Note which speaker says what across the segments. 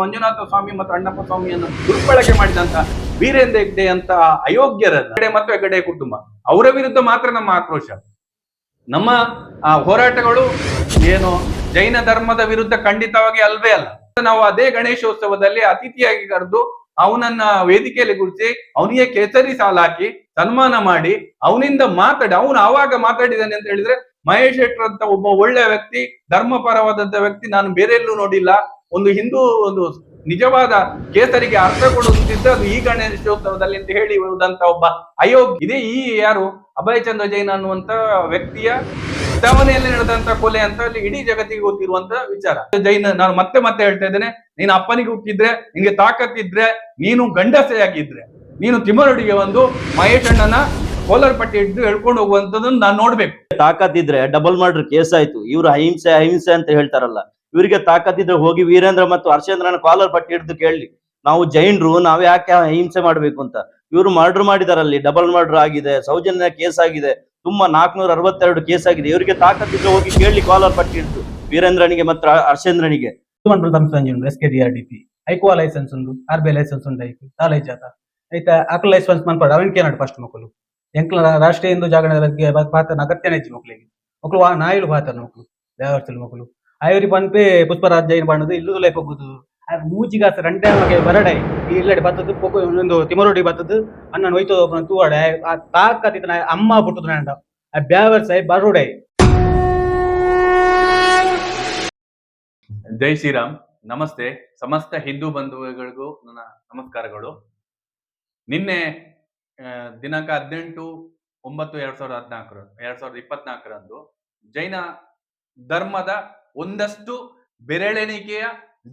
Speaker 1: ಮಂಜುನಾಥ ಸ್ವಾಮಿ ಮತ್ತು ಅಣ್ಣಪ್ಪ ಸ್ವಾಮಿಯನ್ನು ದುರ್ಬಳಕೆ ಮಾಡಿದಂತ ವೀರೇಂದ್ರ ಹೆಗ್ಡೆ ಅಂತ ಅಯೋಗ್ಯರ ಹೆಗ್ಡೆ ಮತ್ತು ಹೆಗಡೆ ಕುಟುಂಬ. ಅವರ ವಿರುದ್ಧ ಮಾತ್ರ ನಮ್ಮ ಆಕ್ರೋಶ. ನಮ್ಮ ಆ, ಹೋರಾಟಗಳು ಏನು ಜೈನ ಧರ್ಮದ ವಿರುದ್ಧ ಖಂಡಿತವಾಗಿ ಅಲ್ವೇ ಅಲ್ಲ. ನಾವು ಅದೇ ಗಣೇಶೋತ್ಸವದಲ್ಲಿ ಅತಿಥಿಯಾಗಿ ಕರೆದು ಅವನನ್ನ ವೇದಿಕೆಯಲ್ಲಿ ಕುರಿಸಿ ಅವನಿಗೆ ಕೇಸರಿ ಸಾಲ ಹಾಕಿ ಸನ್ಮಾನ ಮಾಡಿ ಅವನಿಂದ ಮಾತಾಡಿ ಅವನು ಆವಾಗ ಮಾತಾಡಿದಾನೆ ಅಂತ ಹೇಳಿದ್ರೆ ಮಹೇಶ್ ಶೆಟ್ಟರ್ ಅಂತ ಒಬ್ಬ ಒಳ್ಳೆ ವ್ಯಕ್ತಿ ಧರ್ಮಪರವಾದಂತ ವ್ಯಕ್ತಿ ನಾನು ಬೇರೆಲ್ಲೂ ನೋಡಿಲ್ಲ. ಒಂದು ಹಿಂದೂ ಒಂದು ನಿಜವಾದ ಕೇಸರಿಗೆ ಅರ್ಥ ಕೊಡುತ್ತಿದ್ದ ಅದು ಈ ಗಣೇಶೋತ್ಸವದಲ್ಲಿ ಅಂತ ಹೇಳಿ ಇರುವುದಂತ ಒಬ್ಬ ಅಯೋಗ್ಯ. ಇದೇ ಈ ಯಾರು? ಅಭಯ್ ಚಂದ್ರ ಜೈನ್ ಅನ್ನುವಂತ ವ್ಯಕ್ತಿಯ ಚುನಾವಣೆಯಲ್ಲಿ ನಡೆದಂತ ಕೊಲೆ ಅಂತ ಅಲ್ಲಿ ಇಡೀ ಜಗತ್ತಿಗೆ ಗೊತ್ತಿರುವಂತ ವಿಚಾರ. ಜೈನ್, ನಾನು ಮತ್ತೆ ಮತ್ತೆ ಹೇಳ್ತಾ ಇದ್ದೇನೆ, ನೀನು ಅಪ್ಪನಿಗೆ ಹುಟ್ಟಿದ್ರೆ, ನಿನ್ಗೆ ತಾಕತ್ತಿದ್ರೆ, ನೀನು ಗಂಡಸೆಯಾಗಿದ್ರೆ, ನೀನು ತಿಮ್ಮರೊಡಿಗೆ ಒಂದು ಮಹೇಶ್ ಅಣ್ಣನ ಕೋಲಾರ ಪಟ್ಟಿ ಹಿಡಿದು ಹೇಳ್ಕೊಂಡು ಹೋಗುವಂತದನ್ನು ನಾನು ನೋಡ್ಬೇಕು.
Speaker 2: ತಾಕತ್ತಿದ್ರೆ ಡಬಲ್ ಮರ್ಡರ್ ಕೇಸ್ ಆಯ್ತು. ಇವ್ರು ಅಹಿಂಸೆ ಅಹಿಂಸೆ ಅಂತ ಹೇಳ್ತಾರಲ್ಲ. ಇವರಿಗೆ ತಾಕತ್ತಿದ್ರೆ ಹೋಗಿ ವೀರೇಂದ್ರ ಮತ್ತು ಹರ್ಷೇಂದ್ರನ ಕಾಲರ್ ಪಟ್ಟಿ ಹಿಡಿದು ಕೇಳಲಿ. ನಾವು ಜೈನ್ರು, ನಾವ್ ಯಾಕೆ ಹಿಂಸೆ ಮಾಡ್ಬೇಕು ಅಂತ? ಇವರು ಮರ್ಡರ್ ಮಾಡಿದಾರಲ್ಲಿ ಡಬಲ್ ಮರ್ಡರ್ ಆಗಿದೆ, ಸೌಜನ್ಯ ಕೇಸ್ ಆಗಿದೆ, ತುಂಬಾ ನಾಲ್ಕನೂರ ಅರವತ್ತೆರಡು ಕೇಸ್ ಆಗಿದೆ. ಇವರಿಗೆ ತಾಕತ್ತಿದ್ರೆ ಹೋಗಿ ಕೇಳಿ ಕಾಲರ್ ಪಟ್ಟಿ ಹಿಡಿದು, ವೀರೇಂದ್ರನಿಗೆ ಮತ್ತು ಹರ್ಷೇಂದ್ರನಿಗೆ.
Speaker 3: ಐಕೋ ಲೈಸೆನ್ಸ್ ಉಂಡು ಆರ್ ಬಿ ಲೈಸೆನ್ಸ್ ಉಂಡು ಐಕು ಕಾಲೇಜ್ ಜಾತ. ಐತ ಅಕ್ಲ ಲೈಸೆನ್ಸ್ ಮನ್ಪಡ ಅವನಿಗೆ ಏನಾಡು ಫಸ್ಟ್ ಮಕ್ಕಳು. ಎಂಕ್ಲ ರಾಷ್ಟ್ರೀಯ ಹಿಂದೂ ಜಾಗರಣೆ ಬಗ್ಗೆ ಪಾತ್ರ ಅಗತ್ಯನೇ ಇಜ್ಜಿ ಮಕ್ಕಳಿಗೆ ಮಕ್ಕಳು ನಾಯಿಲು ಪಾತ್ರ ಮಕ್ಕಳು ದೇವಸ್ಥಾನ ಮಕ್ಕಳು. ಐವರಿ ಪನ್ಪೆ ಪುಷ್ಪರಾಜ್ ಜೈನ್ ಬಣ್ಣದು ಇಲ್ಲದು ಲೈಫ್ ಹೋಗುದು ಮೂಜಿಗಾಸ ರಂಡೆ ಮಗೆ ಬರಡೆ. ಇಲ್ಲಡಿ ಬತ್ತದು ಪೊಕು ಒಂದು ತಿಮರೋಡಿ ಬತ್ತದು ಅನ್ನ ಒಯ್ತು ತೂವಾಡೆ ಆ ತಾಕತ್ತಿನ ಅಮ್ಮ ಪುಟ್ಟದು ನಂಡ ಆ ಬ್ಯಾವರ್ಸೈ ಬರೋಡೆ.
Speaker 1: ಜೈ ಶ್ರೀರಾಮ್. ನಮಸ್ತೆ. ಸಮಸ್ತ ಹಿಂದೂ ಬಂಧುಗಳಿಗೂ ನನ್ನ ನಮಸ್ಕಾರಗಳು. ನಿನ್ನೆ ದಿನಾಂಕ ಹದಿನೆಂಟು ಒಂಬತ್ತು ಎರಡ್ ಸಾವಿರದ ಹದಿನಾಲ್ಕರ ಎರಡ್ ಸಾವಿರದ ಇಪ್ಪತ್ನಾಲ್ಕರಂದು ಜೈನ ಧರ್ಮದ ಒಂದಷ್ಟು ಬೆರಳೆಣಿಕೆಯ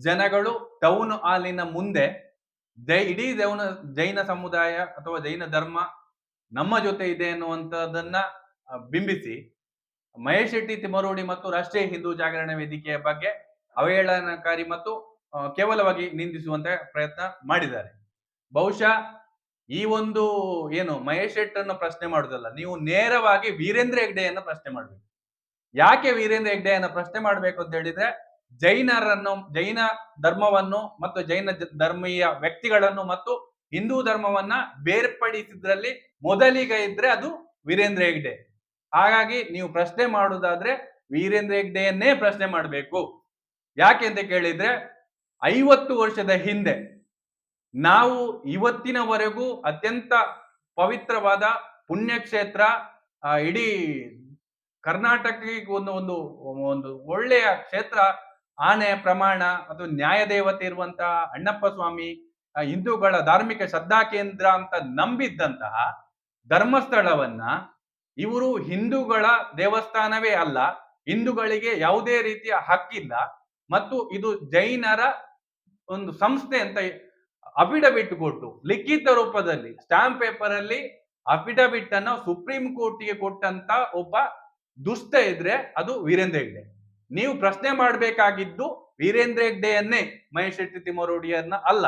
Speaker 1: ಜನಗಳು ಟೌನ್ ಹಾಲಿನ ಮುಂದೆ ಜೈ ಇಡೀ ಜೈನ ಜೈನ ಸಮುದಾಯ ಅಥವಾ ಜೈನ ಧರ್ಮ ನಮ್ಮ ಜೊತೆ ಇದೆ ಅನ್ನುವಂಥದ್ದನ್ನ ಆ, ಬಿಂಬಿಸಿ ಮಹೇಶ್ ಶೆಟ್ಟಿ ತಿಮರೋಡಿ ಮತ್ತು ರಾಷ್ಟ್ರೀಯ ಹಿಂದೂ ಜಾಗರಣ ವೇದಿಕೆಯ ಬಗ್ಗೆ ಅವಹೇಳನಕಾರಿ ಮತ್ತು ಕೇವಲವಾಗಿ ನಿಂದಿಸುವಂತೆ ಪ್ರಯತ್ನ ಮಾಡಿದ್ದಾರೆ. ಬಹುಶಃ ಈ ಒಂದು ಏನು ಮಹೇಶ್ ಶೆಟ್ಟನ್ನು ಪ್ರಶ್ನೆ ಮಾಡುದಲ್ಲ ನೀವು ನೇರವಾಗಿ ವೀರೇಂದ್ರ ಹೆಗ್ಡೆಯನ್ನು ಪ್ರಶ್ನೆ ಮಾಡ್ಬೇಕು. ಯಾಕೆ ವೀರೇಂದ್ರ ಹೆಗ್ಡೆ ಅನ್ನ ಪ್ರಶ್ನೆ ಮಾಡ್ಬೇಕು ಅಂತ ಹೇಳಿದ್ರೆ, ಜೈನರನ್ನು, ಜೈನ ಧರ್ಮವನ್ನು ಮತ್ತು ಜೈನ ಧರ್ಮೀಯ ವ್ಯಕ್ತಿಗಳನ್ನು ಮತ್ತು ಹಿಂದೂ ಧರ್ಮವನ್ನ ಬೇರ್ಪಡಿಸಿದ್ರಲ್ಲಿ ಮೊದಲಿಗ ಇದ್ರೆ ಅದು ವೀರೇಂದ್ರ ಹೆಗ್ಡೆ. ಹಾಗಾಗಿ ನೀವು ಪ್ರಶ್ನೆ ಮಾಡುವುದಾದ್ರೆ ವೀರೇಂದ್ರ ಹೆಗ್ಡೆಯನ್ನೇ ಪ್ರಶ್ನೆ ಮಾಡಬೇಕು. ಯಾಕೆ ಅಂತ ಕೇಳಿದ್ರೆ, ಐವತ್ತು ವರ್ಷದ ಹಿಂದೆ ನಾವು ಇವತ್ತಿನವರೆಗೂ ಅತ್ಯಂತ ಪವಿತ್ರವಾದ ಪುಣ್ಯಕ್ಷೇತ್ರ ಇಡೀ ಕರ್ನಾಟಕಕ್ಕೆ ಒಂದು ಒಂದು ಒಂದು ಒಳ್ಳೆಯ ಕ್ಷೇತ್ರ, ಆನೆ ಪ್ರಮಾಣ ಅದು ನ್ಯಾಯದೇವತೆ ಇರುವಂತಹ ಅಣ್ಣಪ್ಪ ಸ್ವಾಮಿ ಹಿಂದೂಗಳ ಧಾರ್ಮಿಕ ಶ್ರದ್ಧಾ ಕೇಂದ್ರ ಅಂತ ನಂಬಿದ್ದಂತಹ ಧರ್ಮಸ್ಥಳವನ್ನ ಇವರು ಹಿಂದೂಗಳ ದೇವಸ್ಥಾನವೇ ಅಲ್ಲ, ಹಿಂದೂಗಳಿಗೆ ಯಾವುದೇ ರೀತಿಯ ಹಕ್ಕಿಲ್ಲ ಮತ್ತು ಇದು ಜೈನರ ಒಂದು ಸಂಸ್ಥೆ ಅಂತ ಅಫಿಡವಿಟ್ ಕೊಟ್ಟು ಲಿಖಿತ ರೂಪದಲ್ಲಿ ಸ್ಟಾಂಪ್ ಪೇಪರ್ ಅಲ್ಲಿ ಅಫಿಡವಿಟ್ ಅನ್ನು ಸುಪ್ರೀಂ ಕೋರ್ಟ್ಗೆ ಕೊಟ್ಟಂತ ಒಬ್ಬ ದುಷ್ಟ ಇದ್ರೆ ಅದು ವೀರೇಂದ್ರ ಹೆಗ್ಡೆ. ನೀವು ಪ್ರಶ್ನೆ ಮಾಡಬೇಕಾಗಿದ್ದು ವೀರೇಂದ್ರ ಹೆಗ್ಡೆಯನ್ನೇ ಮಹೇಶ್ ಶೆಟ್ಟಿ ತಿಮ್ಮರೋಡಿಯನ್ನ ಅಲ್ಲ.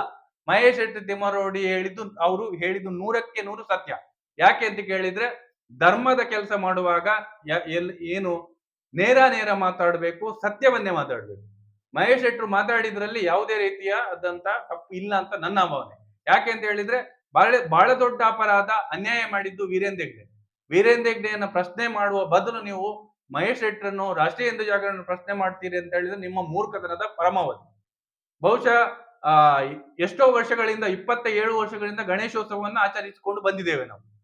Speaker 1: ಮಹೇಶ್ ಶೆಟ್ಟಿ ತಿಮ್ಮರೋಡಿ ಹೇಳಿದ್ದು ಅವರು ಹೇಳಿದ್ದು ನೂರಕ್ಕೆ ನೂರು ಸತ್ಯ. ಯಾಕೆ ಅಂತ ಕೇಳಿದ್ರೆ ಧರ್ಮದ ಕೆಲಸ ಮಾಡುವಾಗ ಎಲ್- ಏನು ನೇರ ನೇರ ಮಾತಾಡಬೇಕು, ಸತ್ಯವನ್ನೇ ಮಾತಾಡಬೇಕು. ಮಹೇಶ್ ಶೆಟ್ಟರು ಮಾತಾಡಿದ್ರಲ್ಲಿ ಯಾವುದೇ ರೀತಿಯ ಅದಂತ ತಪ್ಪು ಇಲ್ಲ ಅಂತ ನನ್ನ ಭಾವನೆ. ಯಾಕೆ ಅಂತ ಹೇಳಿದ್ರೆ ಬಹಳ ಬಹಳ ದೊಡ್ಡ ಅಪರಾಧ ಅನ್ಯಾಯ ಮಾಡಿದ್ದು ವೀರೇಂದ್ರ ಹೆಗ್ಡೆ. ವೀರೇಂದ್ರ ಹೆಗ್ಡೆಯನ್ನ ಪ್ರಶ್ನೆ ಮಾಡುವ ಬದಲು ನೀವು ಮಹೇಶ್ ಶೆಟ್ಟರನ್ನು ರಾಷ್ಟ್ರೀಯ ಹಿಂದೂ ಜಾಗರಣ ಪ್ರಶ್ನೆ ಮಾಡ್ತೀರಿ ಅಂತ ಹೇಳಿದ್ರೆ ನಿಮ್ಮ ಮೂರ್ಖತನದ ಪರಮಾವಧಿ. ಬಹುಶಃ, ಆ, ಎಷ್ಟೋ ವರ್ಷಗಳಿಂದ ಇಪ್ಪತ್ತ ಏಳು ವರ್ಷಗಳಿಂದ ಗಣೇಶೋತ್ಸವವನ್ನು ಆಚರಿಸಿಕೊಂಡು ಬಂದಿದ್ದೇವೆ ನಾವು.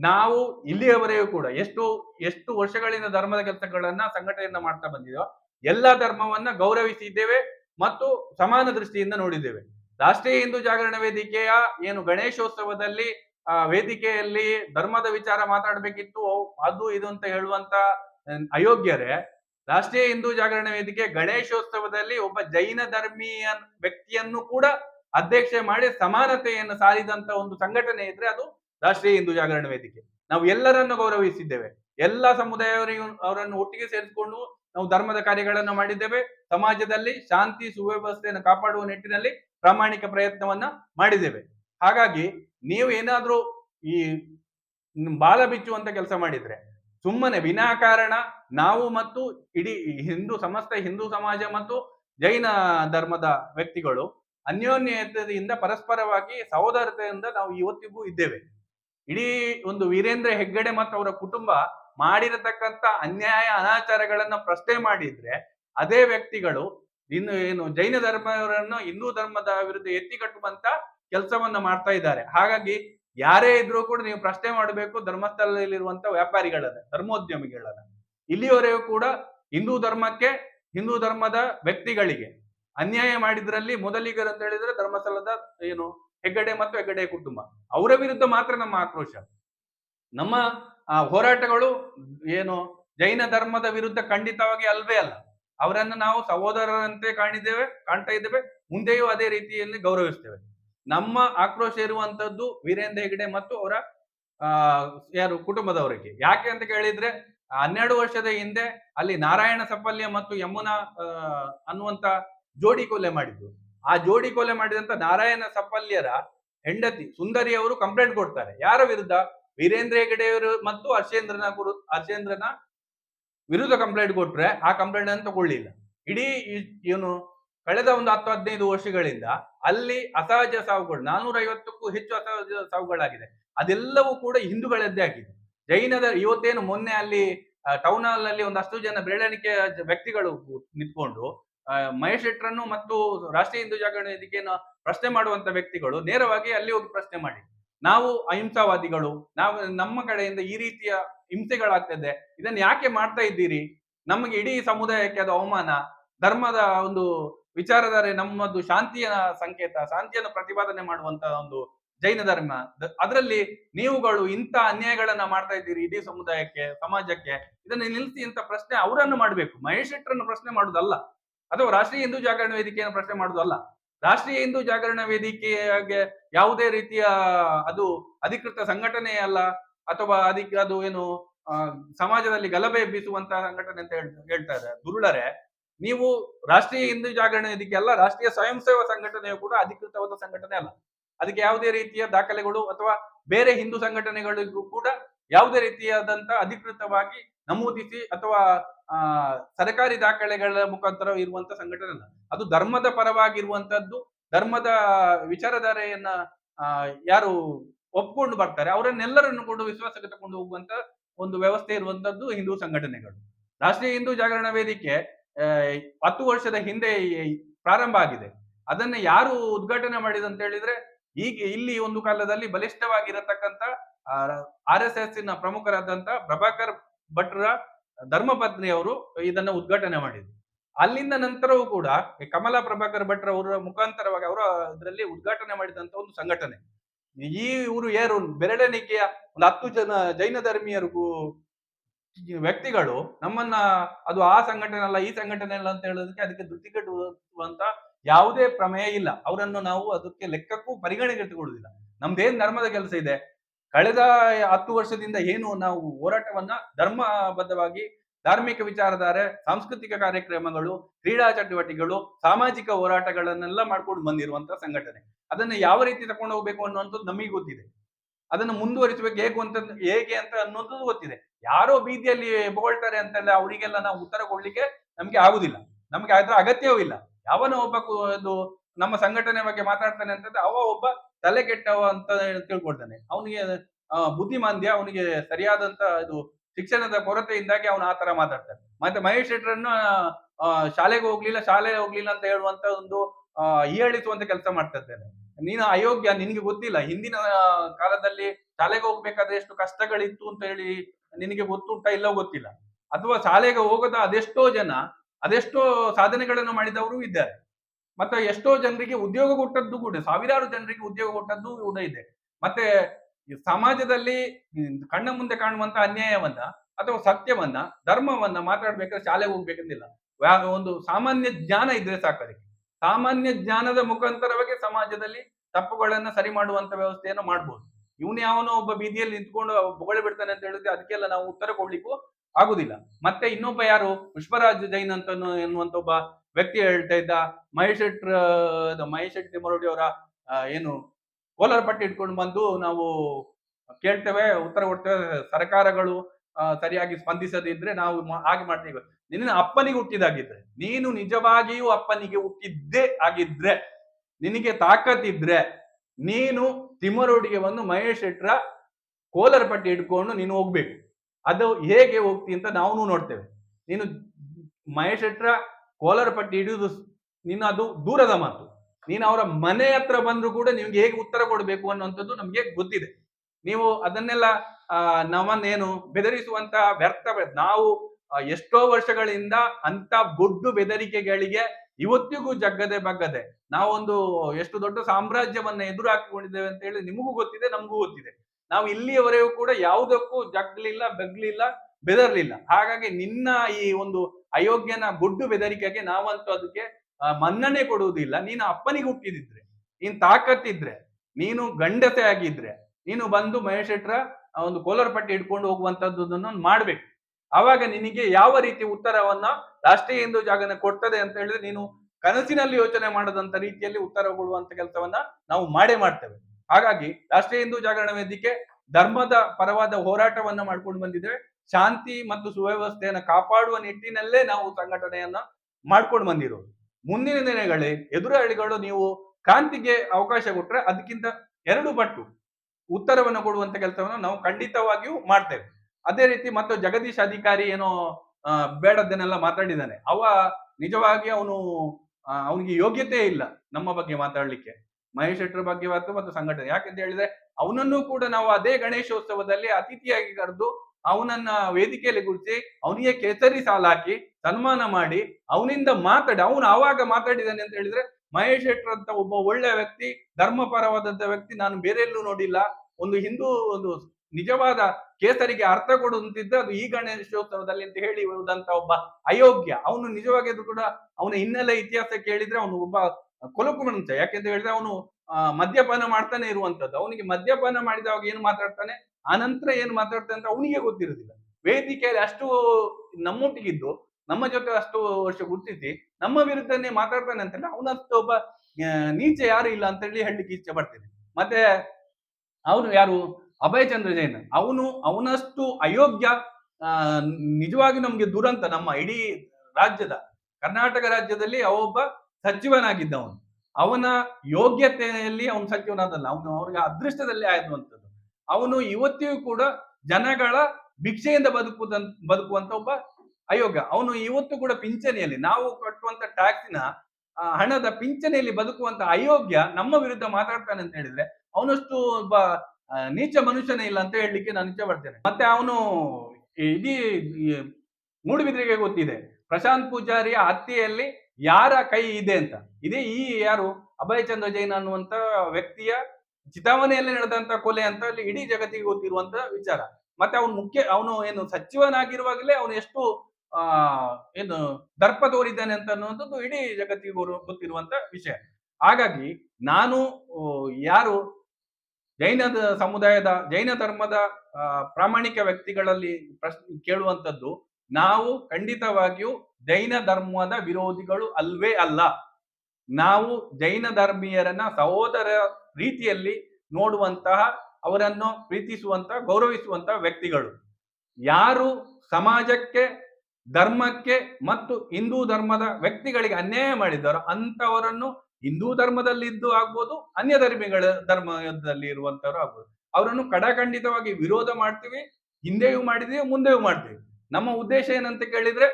Speaker 1: ನಾವು ಇಲ್ಲಿಯವರೆಗೂ ಕೂಡ ಎಷ್ಟು ಎಷ್ಟು ವರ್ಷಗಳಿಂದ ಧರ್ಮದ ಕೆಲಸಗಳನ್ನ ಸಂಘಟನೆಯನ್ನ ಮಾಡ್ತಾ ಬಂದಿದೆಯೋ, ಎಲ್ಲ ಧರ್ಮವನ್ನ ಗೌರವಿಸಿದ್ದೇವೆ ಮತ್ತು ಸಮಾನ ದೃಷ್ಟಿಯಿಂದ ನೋಡಿದ್ದೇವೆ. ರಾಷ್ಟ್ರೀಯ ಹಿಂದೂ ಜಾಗರಣ ವೇದಿಕೆಯ ಏನು ಗಣೇಶೋತ್ಸವದಲ್ಲಿ ವೇದಿಕೆಯಲ್ಲಿ ಧರ್ಮದ ವಿಚಾರ ಮಾತಾಡ್ಬೇಕಿತ್ತು. ಅದು ಇದು ಅಂತ ಹೇಳುವಂತ ಅಯೋಗ್ಯರೇ. ರಾಷ್ಟ್ರೀಯ ಹಿಂದೂ ಜಾಗರಣ ವೇದಿಕೆ ಗಣೇಶೋತ್ಸವದಲ್ಲಿ ಒಬ್ಬ ಜೈನ ಧರ್ಮೀಯ ವ್ಯಕ್ತಿಯನ್ನು ಕೂಡ ಅಧ್ಯಕ್ಷೆ ಮಾಡಿ ಸಮಾನತೆಯನ್ನು ಸಾರಿದಂತ ಒಂದು ಸಂಘಟನೆ ಇದ್ರೆ ಅದು ರಾಷ್ಟ್ರೀಯ ಹಿಂದೂ ಜಾಗರಣ ವೇದಿಕೆ. ನಾವು ಎಲ್ಲರನ್ನು ಗೌರವಿಸಿದ್ದೇವೆ. ಎಲ್ಲ ಸಮುದಾಯವರಿಗೂ ಅವರನ್ನು ಒಟ್ಟಿಗೆ ಸೇರಿಸಿಕೊಂಡು ನಾವು ಧರ್ಮದ ಕಾರ್ಯಗಳನ್ನು ಮಾಡಿದ್ದೇವೆ. ಸಮಾಜದಲ್ಲಿ ಶಾಂತಿ ಸುವ್ಯವಸ್ಥೆಯನ್ನು ಕಾಪಾಡುವ ನಿಟ್ಟಿನಲ್ಲಿ ಪ್ರಾಮಾಣಿಕ ಪ್ರಯತ್ನವನ್ನ ಮಾಡಿದ್ದೇವೆ. ಹಾಗಾಗಿ ನೀವು ಏನಾದ್ರೂ ಈ ಬಾಲ ಬಿಚ್ಚುವಂತ ಕೆಲಸ ಮಾಡಿದ್ರೆ, ಸುಮ್ಮನೆ ವಿನಾಕಾರಣ ನಾವು ಮತ್ತು ಇಡೀ ಹಿಂದೂ ಸಮಸ್ತ ಹಿಂದೂ ಸಮಾಜ ಮತ್ತು ಜೈನ ಧರ್ಮದ ವ್ಯಕ್ತಿಗಳು ಅನ್ಯೋನ್ಯತೆಯಿಂದ ಪರಸ್ಪರವಾಗಿ ಸಹೋದರತೆಯಿಂದ ನಾವು ಇವತ್ತಿಗೂ ಇದ್ದೇವೆ. ಇಡೀ ಒಂದು ವೀರೇಂದ್ರ ಹೆಗ್ಗಡೆ ಮತ್ತು ಅವರ ಕುಟುಂಬ ಮಾಡಿರತಕ್ಕಂಥ ಅನ್ಯಾಯ, ಅನಾಚಾರಗಳನ್ನ ಪ್ರಶ್ನೆ ಮಾಡಿದ್ರೆ, ಅದೇ ವ್ಯಕ್ತಿಗಳು ಇನ್ನು ಏನು ಜೈನ ಧರ್ಮವರನ್ನು ಹಿಂದೂ ಧರ್ಮದ ವಿರುದ್ಧ ಎತ್ತಿ ಕಟ್ಟುವಂತ ಕೆಲಸವನ್ನ ಮಾಡ್ತಾ ಇದ್ದಾರೆ. ಹಾಗಾಗಿ ಯಾರೇ ಇದ್ರೂ ಕೂಡ ನೀವು ಪ್ರಶ್ನೆ ಮಾಡಬೇಕು, ಧರ್ಮಸ್ಥಳದಲ್ಲಿರುವಂತ ವ್ಯಾಪಾರಿಗಳನ್ನ, ಧರ್ಮೋದ್ಯಮಿಗಳನ್ನ. ಇಲ್ಲಿಯವರೆಗೂ ಕೂಡ ಹಿಂದೂ ಧರ್ಮಕ್ಕೆ, ಹಿಂದೂ ಧರ್ಮದ ವ್ಯಕ್ತಿಗಳಿಗೆ ಅನ್ಯಾಯ ಮಾಡಿದ್ರಲ್ಲಿ ಮೊದಲಿಗರು ಅಂತ ಹೇಳಿದ್ರೆ ಧರ್ಮಸ್ಥಳದ ಏನು ಹೆಗ್ಗಡೆ ಮತ್ತು ಹೆಗ್ಗಡೆ ಕುಟುಂಬ. ಅವರ ವಿರುದ್ಧ ಮಾತ್ರ ನಮ್ಮ ಆಕ್ರೋಶ. ನಮ್ಮ ಹೋರಾಟಗಳು ಏನು ಜೈನ ಧರ್ಮದ ವಿರುದ್ಧ ಖಂಡಿತವಾಗಿ ಅಲ್ವೇ ಅಲ್ಲ. ಅವರನ್ನು ನಾವು ಸಹೋದರರಂತೆ ಕಾಣಿದ್ದೇವೆ, ಕಾಣ್ತಾ ಇದ್ದೇವೆ, ಮುಂದೆಯೂ ಅದೇ ರೀತಿಯಲ್ಲಿ ಗೌರವಿಸ್ತೇವೆ. ನಮ್ಮ ಆಕ್ರೋಶ ಇರುವಂತದ್ದು ವೀರೇಂದ್ರ ಹೆಗಡೆ ಮತ್ತು ಅವರ ಯಾರು ಕುಟುಂಬದವರಿಗೆ. ಯಾಕೆ ಅಂತ ಕೇಳಿದ್ರೆ, ಹನ್ನೆರಡು ವರ್ಷದ ಹಿಂದೆ ಅಲ್ಲಿ ನಾರಾಯಣ ಸಫಲ್ಯ ಮತ್ತು ಯಮುನಾ ಅನ್ನುವಂತ ಜೋಡಿ ಕೊಲೆ ಮಾಡಿದ್ರು. ಆ ಜೋಡಿ ಕೊಲೆ ಮಾಡಿದಂತ ನಾರಾಯಣ ಸಫಲ್ಯರ ಹೆಂಡತಿ ಸುಂದರಿ ಅವರು ಕಂಪ್ಲೇಂಟ್ ಕೊಡ್ತಾರೆ. ಯಾರ ವಿರುದ್ಧ? ವೀರೇಂದ್ರ ಹೆಗಡೆಯವರು ಮತ್ತು ಹರ್ಷೇಂದ್ರನ ಗುರು ಹರ್ಷೇಂದ್ರನ ವಿರುದ್ಧ ಕಂಪ್ಲೇಂಟ್ ಕೊಟ್ರೆ ಆ ಕಂಪ್ಲೇಂಟ್ ಅನ್ನು ತಗೊಳ್ಳಿಲ್ಲ. ಇಡೀ ಏನು ಕಳೆದ ಒಂದು ಹತ್ತು ಹದಿನೈದು ವರ್ಷಗಳಿಂದ ಅಲ್ಲಿ ಅಸಹಜ ಸಾವುಗಳು ನಾನೂರ ಐವತ್ತಕ್ಕೂ ಹೆಚ್ಚು ಅಸಹಜ ಸಾವುಗಳಾಗಿದೆ. ಅದೆಲ್ಲವೂ ಕೂಡ ಹಿಂದೂಗಳದ್ದೇ ಆಗಿದೆ. ಜೈನದ ಇವತ್ತೇನು ಮೊನ್ನೆ ಅಲ್ಲಿ ಟೌನ್ ಹಾಲ್ನಲ್ಲಿ ಒಂದಷ್ಟು ಜನ ಬೆಳವಣಿಗೆ ವ್ಯಕ್ತಿಗಳು ನಿಂತ್ಕೊಂಡು ಮಹೇಶ್ ಶೆಟ್ಟರನ್ನು ಮತ್ತು ರಾಷ್ಟ್ರೀಯ ಹಿಂದೂ ಜಾಗರಣ ವೇದಿಕೆಯನ್ನು ಪ್ರಶ್ನೆ ಮಾಡುವಂತ ವ್ಯಕ್ತಿಗಳು ನೇರವಾಗಿ ಅಲ್ಲಿ ಹೋಗಿ ಪ್ರಶ್ನೆ ಮಾಡಿ ನಾವು ಅಹಿಂಸಾವಾದಿಗಳು, ನಾವು ನಮ್ಮ ಕಡೆಯಿಂದ ಈ ರೀತಿಯ ಹಿಂಸೆಗಳಾಗ್ತದೆ. ಇದನ್ನು ಯಾಕೆ ಮಾಡ್ತಾ ಇದ್ದೀರಿ? ನಮಗೆ ಇಡೀ ಸಮುದಾಯಕ್ಕೆ ಅದು ಅವಮಾನ. ಧರ್ಮದ ಒಂದು ವಿಚಾರಧಾರೆ ನಮ್ಮದು ಶಾಂತಿಯ ಸಂಕೇತ, ಶಾಂತಿಯನ್ನು ಪ್ರತಿಪಾದನೆ ಮಾಡುವಂತ ಒಂದು ಜೈನ ಧರ್ಮ. ಅದರಲ್ಲಿ ನೀವುಗಳು ಇಂಥ ಅನ್ಯಾಯಗಳನ್ನ ಮಾಡ್ತಾ ಇದ್ದೀರಿ ಇಡೀ ಸಮುದಾಯಕ್ಕೆ, ಸಮಾಜಕ್ಕೆ, ಇದನ್ನ ನಿಲ್ಸಿ ಅಂತ ಪ್ರಶ್ನೆ ಅವರನ್ನು ಮಾಡಬೇಕು. ಮಹೇಶ್ ಶೆಟ್ಟರನ್ನು ಪ್ರಶ್ನೆ ಮಾಡುದಲ್ಲ. ಅಥವಾ ರಾಷ್ಟ್ರೀಯ ಹಿಂದೂ ಜಾಗರಣ ವೇದಿಕೆಯನ್ನು ಪ್ರಶ್ನೆ ಮಾಡುದಲ್ಲ. ರಾಷ್ಟ್ರೀಯ ಹಿಂದೂ ಜಾಗರಣ ವೇದಿಕೆಗೆ ಯಾವುದೇ ರೀತಿಯ ಅದು ಅಧಿಕೃತ ಸಂಘಟನೆ ಅಲ್ಲ, ಅಥವಾ ಅದಕ್ಕೆ ಅದು ಏನು ಸಮಾಜದಲ್ಲಿ ಗಲಭೆ ಎಬ್ಬಿಸುವಂತಹ ಸಂಘಟನೆ ಅಂತ ಹೇಳ್ತಾ ಹೇಳ್ತಾರೆ ದುರುಳರೆ ನೀವು ರಾಷ್ಟ್ರೀಯ ಹಿಂದೂ ಜಾಗರಣೆ ಇದಕ್ಕೆಲ್ಲ ರಾಷ್ಟ್ರೀಯ ಸ್ವಯಂ ಸೇವಾ ಸಂಘಟನೆಯು ಕೂಡ ಅಧಿಕೃತವಾದ ಸಂಘಟನೆ ಅಲ್ಲ. ಅದಕ್ಕೆ ಯಾವುದೇ ರೀತಿಯ ದಾಖಲೆಗಳು ಅಥವಾ ಬೇರೆ ಹಿಂದೂ ಸಂಘಟನೆಗಳಿಗೂ ಕೂಡ ಯಾವುದೇ ರೀತಿಯಾದಂತ ಅಧಿಕೃತವಾಗಿ ನಮೂದಿಸಿ ಅಥವಾ, ಆ, ಸರ್ಕಾರಿ ದಾಖಲೆಗಳ ಮುಖಾಂತರ ಇರುವಂತ ಸಂಘಟನೆ ಅಲ್ಲ. ಅದು ಧರ್ಮದ ಪರವಾಗಿರುವಂತದ್ದು ಧರ್ಮದ ವಿಚಾರಧಾರೆಯನ್ನ ಯಾರು ಒಪ್ಕೊಂಡು ಬರ್ತಾರೆ, ಅವರನ್ನೆಲ್ಲರನ್ನು ಕೊಂಡು ವಿಶ್ವಾಸಕ್ಕೆ ತಗೊಂಡು ಹೋಗುವಂತ ಒಂದು ವ್ಯವಸ್ಥೆ ಇರುವಂತದ್ದು ಹಿಂದೂ ಸಂಘಟನೆಗಳು. ರಾಷ್ಟ್ರೀಯ ಹಿಂದೂ ಜಾಗರಣ ವೇದಿಕೆ ಹತ್ತು ವರ್ಷದ ಹಿಂದೆ ಪ್ರಾರಂಭ ಆಗಿದೆ. ಅದನ್ನ ಯಾರು ಉದ್ಘಾಟನೆ ಮಾಡಿದ ಅಂತ ಹೇಳಿದ್ರೆ, ಈಗ ಇಲ್ಲಿ ಒಂದು ಕಾಲದಲ್ಲಿ ಬಲಿಷ್ಠವಾಗಿರತಕ್ಕಂತ ಆರ್ ಎಸ್ ಎಸ್ನ ಪ್ರಮುಖರಾದಂತ ಪ್ರಭಾಕರ್ ಭಟ್ರ ಧರ್ಮಪತ್ನಿಯವರು ಇದನ್ನ ಉದ್ಘಾಟನೆ ಮಾಡಿದ್ರು. ಅಲ್ಲಿಂದ ನಂತರವೂ ಕೂಡ ಕಮಲಾ ಪ್ರಭಾಕರ್ ಭಟ್ರ ಅವರ ಮುಖಾಂತರವಾಗಿ ಅವರ ಇದರಲ್ಲಿ ಉದ್ಘಾಟನೆ ಮಾಡಿದಂತ ಒಂದು ಸಂಘಟನೆ. ಈ ಊರು ಯಾರು ಬೆರಳೆಣಿಕೆಯ ಒಂದು ಹತ್ತು ಜನ ಜೈನ ಧರ್ಮೀಯರಿಗೂ ವ್ಯಕ್ತಿಗಳು ನಮ್ಮನ್ನ ಅದು ಆ ಸಂಘಟನೆ ಅಲ್ಲ, ಈ ಸಂಘಟನೆ ಅಲ್ಲ ಅಂತ ಹೇಳೋದಕ್ಕೆ ಅದಕ್ಕೆ ದುಡ್ಡಿಗಟ್ಟುವಂತ ಯಾವುದೇ ಪ್ರಮೇಯ ಇಲ್ಲ. ಅವರನ್ನು ನಾವು ಅದಕ್ಕೆ ಲೆಕ್ಕಕ್ಕೂ ಪರಿಗಣನೆಗೆ ತಗೊಳ್ಳುದಿಲ್ಲ ನಮ್ದೇನ್ ಧರ್ಮದ ಕೆಲಸ ಇದೆ? ಕಳೆದ ಹತ್ತು ವರ್ಷದಿಂದ ಏನು ನಾವು ಹೋರಾಟವನ್ನ ಧರ್ಮಬದ್ಧವಾಗಿ ಧಾರ್ಮಿಕ ವಿಚಾರಧಾರೆ, ಸಾಂಸ್ಕೃತಿಕ ಕಾರ್ಯಕ್ರಮಗಳು, ಕ್ರೀಡಾ ಚಟುವಟಿಕೆಗಳು, ಸಾಮಾಜಿಕ ಹೋರಾಟಗಳನ್ನೆಲ್ಲ ಮಾಡ್ಕೊಂಡು ಬಂದಿರುವಂತ ಸಂಘಟನೆ. ಅದನ್ನ ಯಾವ ರೀತಿ ತಕೊಂಡು ಹೋಗ್ಬೇಕು ಅನ್ನುವಂಥದ್ದು ನಮಗೆ ಗೊತ್ತಿದೆ. ಅದನ್ನು ಮುಂದುವರಿಸಬೇಕು ಹೇಗೆ ಅಂತ ಹೇಗೆ ಅಂತ ಅನ್ನೋದು ಗೊತ್ತಿದೆ. ಯಾರೋ ಬೀದಿಯಲ್ಲಿ ಬೊಗಳ್ತಾರೆ ಅಂತೆಲ್ಲ ಅವರಿಗೆಲ್ಲ ನಾವು ಉತ್ತರ ಕೊಡ್ಲಿಕ್ಕೆ ನಮ್ಗೆ ಆಗುದಿಲ್ಲ. ನಮ್ಗೆ ಅದರ ಅಗತ್ಯವೂ ಇಲ್ಲ. ಯಾವನೋ ಒಬ್ಬ ಇದು ನಮ್ಮ ಸಂಘಟನೆ ಬಗ್ಗೆ ಮಾತಾಡ್ತಾನೆ ಅಂತಂದ್ರೆ ಅವ ಒಬ್ಬ ತಲೆ ಕೆಟ್ಟವ ಅಂತ ತಿಳ್ಕೊಳ್ತಾನೆ. ಅವನಿಗೆ ಬುದ್ಧಿಮಾಂದ್ಯ ಅವನಿಗೆ ಸರಿಯಾದಂತ ಇದು ಶಿಕ್ಷಣದ ಕೊರತೆಯಿಂದಾಗಿ ಅವನು ಆ ತರ ಮಾತಾಡ್ತಾನೆ. ಮತ್ತೆ ಮಹೇಶ್ ಶೆಟ್ಟರನ್ನ ಶಾಲೆಗೆ ಹೋಗ್ಲಿಲ್ಲ ಶಾಲೆ ಹೋಗ್ಲಿಲ್ಲ ಅಂತ ಹೇಳುವಂತ ಒಂದು ಆ, ಹೀಯಾಳಿಸುವಂತ ಕೆಲಸ ಮಾಡ್ತಾ ಇದ್ದೇನೆ ನೀನು ಅಯೋಗ್ಯ ನಿನಗೆ ಗೊತ್ತಿಲ್ಲ. ಹಿಂದಿನ ಕಾಲದಲ್ಲಿ ಶಾಲೆಗೆ ಹೋಗ್ಬೇಕಾದ್ರೆ ಎಷ್ಟು ಕಷ್ಟಗಳಿತ್ತು ಅಂತ ಹೇಳಿ ನಿನಗೆ ಗೊತ್ತುಂಟ ಇಲ್ಲ ಗೊತ್ತಿಲ್ಲ. ಅಥವಾ ಶಾಲೆಗೆ ಹೋಗದ ಅದೆಷ್ಟೋ ಜನ, ಅದೆಷ್ಟೋ ಸಾಧನೆಗಳನ್ನು ಮಾಡಿದವರು ಇದ್ದಾರೆ. ಮತ್ತೆ ಎಷ್ಟೋ ಜನರಿಗೆ ಉದ್ಯೋಗ ಕೊಟ್ಟದ್ದು ಕೂಡ, ಸಾವಿರಾರು ಜನರಿಗೆ ಉದ್ಯೋಗ ಕೊಟ್ಟದ್ದು ಕೂಡ ಇದೆ. ಮತ್ತೆ ಸಮಾಜದಲ್ಲಿ ಕಣ್ಣ ಮುಂದೆ ಕಾಣುವಂತ ಅನ್ಯಾಯವನ್ನ ಅಥವಾ ಸತ್ಯವನ್ನ, ಧರ್ಮವನ್ನ ಮಾತಾಡ್ಬೇಕಾದ್ರೆ ಶಾಲೆಗೆ ಹೋಗ್ಬೇಕಂತಿಲ್ಲ. ಒಂದು ಸಾಮಾನ್ಯ ಜ್ಞಾನ ಇದ್ರೆ ಸಾಕು ಸಾಮಾನ್ಯ ಜ್ಞಾನದ ಮುಖಾಂತರವಾಗಿ ಸಮಾಜದಲ್ಲಿ ತಪ್ಪುಗಳನ್ನ ಸರಿ ಮಾಡುವಂತ ವ್ಯವಸ್ಥೆಯನ್ನು ಮಾಡ್ಬೋದು. ಇವನು ಯಾವನೋ ಒಬ್ಬ ಬೀದಿಯಲ್ಲಿ ನಿಂತ್ಕೊಂಡು ಬೊಗಳೆ ಬಿಡ್ತಾನೆ ಅಂತ ಹೇಳಿದ್ರೆ ಅದಕ್ಕೆಲ್ಲ ನಾವು ಉತ್ತರ ಕೊಡ್ಲಿಕ್ಕೂ ಆಗುದಿಲ್ಲ. ಮತ್ತೆ ಇನ್ನೊಬ್ಬ ಯಾರು? ಪುಷ್ಪರಾಜ್ ಜೈನ್ ಅಂತ ಎನ್ನುವಂತ ಒಬ್ಬ ವ್ಯಕ್ತಿ ಹೇಳ್ತಾ ಇದ್ದ, ಮಹೇಶ್ ಶೆಟ್ರ್ ಮಹೇಶ್ ಶೆಟ್ಟಿ ಮರೋಡಿ ಅವರ ಏನು ಕೋಲಾರ ಪಟ್ಟಿ ಇಟ್ಕೊಂಡು ಬಂದು ನಾವು ಕೇಳ್ತೇವೆ, ಉತ್ತರ ಕೊಡ್ತೇವೆ, ಸರ್ಕಾರಗಳು ಸರಿಯಾಗಿ ಸ್ಪಂದಿಸದಿದ್ರೆ ನಾವು ಹಾಗೆ ಮಾಡ್ತೀವಿ. ನಿನ್ನ ಅಪ್ಪನಿಗೆ ಹುಟ್ಟಿದಾಗಿದ್ರೆ, ನೀನು ನಿಜವಾಗಿಯೂ ಅಪ್ಪನಿಗೆ ಹುಟ್ಟಿದ್ದೇ ಆಗಿದ್ರೆ, ನಿನಗೆ ತಾಕತ್ತಿದ್ರೆ ನೀನು ತಿಮ್ಮರೋಡಿಗೆ ಬಂದು ಮಹೇಶ್ ಶೆಟ್ರ ಕೋಲರ್ ಪಟ್ಟಿ ಇಟ್ಕೊಂಡು ನೀನು ಹೋಗ್ಬೇಕು. ಅದು ಹೇಗೆ ಹೋಗ್ತಿ ಅಂತ ನಾವು ನೋಡ್ತೇವೆ. ನೀನು ಮಹೇಶ್ ಶೆಟ್ರ ಕೋಲರ್ ಪಟ್ಟಿ ಹಿಡಿಯುವುದು ನೀನು ಅದು ದೂರದ ಮಾತು. ನೀನು ಅವರ ಮನೆ ಹತ್ರ ಬಂದ್ರು ಕೂಡ ನಿಮ್ಗೆ ಹೇಗೆ ಉತ್ತರ ಕೊಡಬೇಕು ಅನ್ನುವಂಥದ್ದು ನಮ್ಗೆ ಗೊತ್ತಿದೆ. ನೀವು ಅದನ್ನೆಲ್ಲ ನಮ್ಮನ್ನೇನು ಬೆದರಿಸುವಂತಹ ವ್ಯರ್ಥ ನಾವು ಎಷ್ಟೋ ವರ್ಷಗಳಿಂದ ಅಂತ ಗೊಡ್ಡು ಬೆದರಿಕೆಗಳಿಗೆ ಇವತ್ತಿಗೂ ಜಗ್ಗದೆ ಬಗ್ಗದೆ ನಾವೊಂದು ಎಷ್ಟು ದೊಡ್ಡ ಸಾಮ್ರಾಜ್ಯವನ್ನ ಎದುರು ಹಾಕಿಕೊಂಡಿದ್ದೇವೆ ಅಂತ ಹೇಳಿ ನಿಮಗೂ ಗೊತ್ತಿದೆ, ನಮಗೂ ಗೊತ್ತಿದೆ. ನಾವು ಇಲ್ಲಿಯವರೆಗೂ ಕೂಡ ಯಾವುದಕ್ಕೂ ಜಗ್ಲಿಲ್ಲ, ಬಗ್ಲಿಲ್ಲ, ಬೆದರ್ಲಿಲ್ಲ. ಹಾಗಾಗಿ ನಿನ್ನ ಈ ಒಂದು ಅಯೋಗ್ಯನ ಗುಡ್ಡು ಬೆದರಿಕೆಗೆ ನಾವಂತೂ ಅದಕ್ಕೆ ಮನ್ನಣೆ ಕೊಡುವುದಿಲ್ಲ. ನೀನು ಅಪ್ಪನಿಗೆ ಹುಟ್ಟಿದಿದ್ರೆ, ನೀನ್ ತಾಕತ್ತಿದ್ರೆ, ನೀನು ಗಂಡತೆ ಆಗಿದ್ರೆ, ನೀನು ಬಂದು ಮಹೇಶ್ ಒಂದು ಕೋಲರ್ ಪಟ್ಟಿ ಇಟ್ಕೊಂಡು ಹೋಗುವಂತದ್ದನ್ನು ಮಾಡ್ಬೇಕು. ಆವಾಗ ನಿನಗೆ ಯಾವ ರೀತಿ ಉತ್ತರವನ್ನ ರಾಷ್ಟ್ರೀಯ ಹಿಂದೂ ಜಾಗನ ಕೊಡ್ತದೆ ಅಂತ ಹೇಳಿದ್ರೆ ನೀನು ಕನಸಿನಲ್ಲಿ ಯೋಚನೆ ಮಾಡದಂತ ರೀತಿಯಲ್ಲಿ ಉತ್ತರ ಕೊಡುವಂತ ಕೆಲಸವನ್ನ ನಾವು ಮಾಡೇ ಮಾಡ್ತೇವೆ. ಹಾಗಾಗಿ ರಾಷ್ಟ್ರೀಯ ಹಿಂದೂ ಜಾಗರಣ ವೇದಿಕೆ ಧರ್ಮದ ಪರವಾದ ಹೋರಾಟವನ್ನ ಮಾಡ್ಕೊಂಡು ಬಂದಿದ್ರೆ ಶಾಂತಿ ಮತ್ತು ಸುವ್ಯವಸ್ಥೆಯನ್ನು ಕಾಪಾಡುವ ನಿಟ್ಟಿನಲ್ಲೇ ನಾವು ಸಂಘಟನೆಯನ್ನ ಮಾಡ್ಕೊಂಡು ಬಂದಿರೋದು. ಮುಂದಿನ ದಿನಗಳೇ ಎದುರಾಳಿಗಳು ನೀವು ಕಾಂತಿಗೆ ಅವಕಾಶ ಕೊಟ್ರೆ ಅದಕ್ಕಿಂತ ಎರಡು ಪಟ್ಟು ಉತ್ತರವನ್ನು ಕೊಡುವಂತ ಕೆಲಸವನ್ನು ನಾವು ಖಂಡಿತವಾಗಿಯೂ ಮಾಡ್ತೇವೆ. ಅದೇ ರೀತಿ ಮತ್ತೆ ಜಗದೀಶ್ ಅಧಿಕಾರಿ ಏನೋ ಬೇಡದ್ದನ್ನೆಲ್ಲ ಮಾತಾಡಿದ್ದಾನೆ. ಅವ ನಿಜವಾಗಿ ಅವನು ಅವನಿಗೆ ಯೋಗ್ಯತೆ ಇಲ್ಲ ನಮ್ಮ ಬಗ್ಗೆ ಮಾತಾಡ್ಲಿಕ್ಕೆ. ಮಹೇಶ್ ಶೆಟ್ಟರ್ ಬಗ್ಗೆ ಮತ್ತು ಮತ್ತು ಸಂಘಟನೆ. ಯಾಕಂತ ಹೇಳಿದ್ರೆ, ಅವನನ್ನು ಕೂಡ ನಾವು ಅದೇ ಗಣೇಶೋತ್ಸವದಲ್ಲಿ ಅತಿಥಿಯಾಗಿ ಕರೆದು ಅವನನ್ನ ವೇದಿಕೆಯಲ್ಲಿ ಗುರುತಿಸಿ ಅವನಿಗೆ ಕೇಸರಿ ಸಾಲ ಹಾಕಿ, ಸನ್ಮಾನ ಮಾಡಿ, ಅವನಿಂದ ಮಾತಾಡಿ, ಅವನು ಆವಾಗ ಮಾತಾಡಿದ್ದಾನೆ ಅಂತ ಹೇಳಿದ್ರೆ, ಮಹೇಶ್ ಶೆಟ್ಟರ್ ಅಂತ ಒಬ್ಬ ಒಳ್ಳೆ ವ್ಯಕ್ತಿ, ಧರ್ಮಪರವಾದಂತ ವ್ಯಕ್ತಿ ನಾನು ಬೇರೆಲ್ಲೂ ನೋಡಿಲ್ಲ. ಒಂದು ಹಿಂದೂ ಒಂದು ನಿಜವಾದ ಕೇಸರಿಗೆ ಅರ್ಥ ಕೊಡುವಂತಿದ್ದ ಅದು ಈ ಗಣೇಶೋತ್ಸವದಲ್ಲಿ ಅಂತ ಹೇಳಿ ಇರುವುದಂತ ಒಬ್ಬ ಅಯೋಗ್ಯ. ಅವನು ನಿಜವಾಗಿ ಕೂಡ ಅವನ ಹಿನ್ನೆಲೆ ಇತಿಹಾಸ ಕೇಳಿದ್ರೆ ಅವನು ಒಬ್ಬ ಕೊಲುಕು ಮನುಷ್ಯ. ಯಾಕೆಂತ ಹೇಳಿದ್ರೆ ಅವನು ಮದ್ಯಪಾನ ಮಾಡ್ತಾನೆ ಇರುವಂತದ್ದು. ಅವನಿಗೆ ಮದ್ಯಪಾನ ಮಾಡಿದವಾಗ ಏನು ಮಾತಾಡ್ತಾನೆ? ಆ ನಂತರ ಏನು ಮಾತಾಡ್ತಾನೆ ಅಂತ ಅವನಿಗೆ ಗೊತ್ತಿರುದಿಲ್ಲ ವೇದಿಕೆಯಲ್ಲಿ ಅಷ್ಟು ನಮ್ಮೊಟ್ಟಿಗಿದ್ದು, ನಮ್ಮ ಜೊತೆ ಅಷ್ಟು ವರ್ಷ ಗುರುತಿಸಿ, ನಮ್ಮ ವಿರುದ್ಧನೇ ಮಾತಾಡ್ತಾನೆ ಅಂತಲ್ಲ ಅವನಷ್ಟು ಒಬ್ಬ ನೀಚ ಯಾರು ಇಲ್ಲ ಅಂತ ಹೇಳಿ ಹೇಳಲಿಕ್ಕೆ ಇಚ್ಛೆ ಪಡ್ತೇನೆ. ಮತ್ತೆ ಅವನು ಯಾರು? ಅಭಯ್ ಚಂದ್ರ ಜೈನ್ ಅವನು, ಅವನಷ್ಟು ಅಯೋಗ್ಯ ನಿಜವಾಗಿ ನಮ್ಗೆ ದುರಂತ ನಮ್ಮ ಇಡೀ ರಾಜ್ಯದ, ಕರ್ನಾಟಕ ರಾಜ್ಯದಲ್ಲಿ ಅವೊಬ್ಬ ಸಚಿವನಾಗಿದ್ದ ಸಚಿವನಾಗಿದ್ದವನು. ಅವನ ಯೋಗ್ಯತೆಯಲ್ಲಿ ಅವನು ಸಚಿವನಾದಲ್ಲ, ಅವನು ಅವ್ರಿಗೆ ಅದೃಷ್ಟದಲ್ಲಿ ಆಯ್ದುವಂಥದ್ದು. ಅವನು ಇವತ್ತಿಗೂ ಕೂಡ ಜನಗಳ ಭಿಕ್ಷೆಯಿಂದ ಬದುಕುವುದ ಬದುಕುವಂತ ಒಬ್ಬ ಅಯೋಗ್ಯ. ಅವನು ಇವತ್ತು ಕೂಡ ಪಿಂಚಣಿಯಲ್ಲಿ, ನಾವು ಕಟ್ಟುವಂತ ಟ್ಯಾಕ್ಸಿನ ಹಣದ ಪಿಂಚಣಿಯಲ್ಲಿ ಬದುಕುವಂತ ಅಯೋಗ್ಯ ನಮ್ಮ ವಿರುದ್ಧ ಮಾತಾಡ್ತಾನೆ ಅಂತ ಹೇಳಿದ್ರೆ, ಅವನಷ್ಟು ಒಬ್ಬ ನೀಚ ಮನುಷ್ಯನೇ ಇಲ್ಲ ಅಂತ ಹೇಳಲಿಕ್ಕೆ ನಾನು ಇಚ್ಛೆ ಪಡ್ತೇನೆ. ಮತ್ತೆ ಅವನು ಇಡೀ ಮೂಡುಬಿದ್ರಿಗೆ ಗೊತ್ತಿದೆ. ಪ್ರಶಾಂತ್ ಪೂಜಾರಿಯ ಹತ್ಯೆಯಲ್ಲಿ ಯಾರ ಕೈ ಇದೆ ಅಂತ. ಇದೇ ಈ ಯಾರು? ಅಭಯ್ ಚಂದ್ರ ಜೈನ್ ಅನ್ನುವಂತ ವ್ಯಕ್ತಿಯ ಚಿತಾವಣೆಯಲ್ಲಿ ನಡೆದಂತ ಕೊಲೆ ಅಂತ ಅಲ್ಲಿ ಇಡೀ ಜಗತ್ತಿಗೆ ಗೊತ್ತಿರುವಂತ ವಿಚಾರ. ಮತ್ತೆ ಅವನು ಮುಖ್ಯ, ಅವನು ಏನು ಸಚಿವನಾಗಿರುವಾಗಲೇ ಅವನು ಎಷ್ಟು, ಆ, ಏನು ದರ್ಪ ತೋರಿದ್ದಾನೆ ಅಂತ ಅನ್ನುವಂಥದ್ದು ಇಡೀ ಜಗತ್ತಿಗೆ ಗೊತ್ತಿರುವಂತ ವಿಷಯ. ಹಾಗಾಗಿ ನಾನು ಯಾರು ಜೈನದ ಸಮುದಾಯದ, ಜೈನ ಧರ್ಮದ ಪ್ರಾಮಾಣಿಕ ವ್ಯಕ್ತಿಗಳಲ್ಲಿ ಪ್ರಶ್ನೆ ಕೇಳುವಂತದ್ದು ನಾವು ಖಂಡಿತವಾಗಿಯೂ ಜೈನ ಧರ್ಮದ ವಿರೋಧಿಗಳು ಅಲ್ವೇ ಅಲ್ಲ. ನಾವು ಜೈನ ಧರ್ಮೀಯರನ್ನ ಸಹೋದರ ರೀತಿಯಲ್ಲಿ ನೋಡುವಂತಹ, ಅವರನ್ನು ಪ್ರೀತಿಸುವಂತಹ ಗೌರವಿಸುವಂತಹ ವ್ಯಕ್ತಿಗಳು. ಯಾರು ಸಮಾಜಕ್ಕೆ, ಧರ್ಮಕ್ಕೆ ಮತ್ತು ಹಿಂದೂ ಧರ್ಮದ ವ್ಯಕ್ತಿಗಳಿಗೆ ಅನ್ಯಾಯ ಮಾಡಿದ್ದಾರೋ ಅಂತವರನ್ನು ಹಿಂದೂ ಧರ್ಮದಲ್ಲಿ ಇದ್ದು ಆಗ್ಬೋದು, ಅನ್ಯ ಧರ್ಮಿಗಳ ಧರ್ಮದಲ್ಲಿ ಇರುವಂತವ್ರು ಆಗ್ಬೋದು ಅವರನ್ನು ಕಡಾಖಂಡಿತವಾಗಿ ವಿರೋಧ ಮಾಡ್ತೀವಿ, ಹಿಂದೆಯೂ ಮಾಡಿದೀವಿ, ಮುಂದೆಯೂ ಮಾಡ್ತೀವಿ ನಮ್ಮ ಉದ್ದೇಶ ಏನಂತ ಕೇಳಿದ್ರೆ,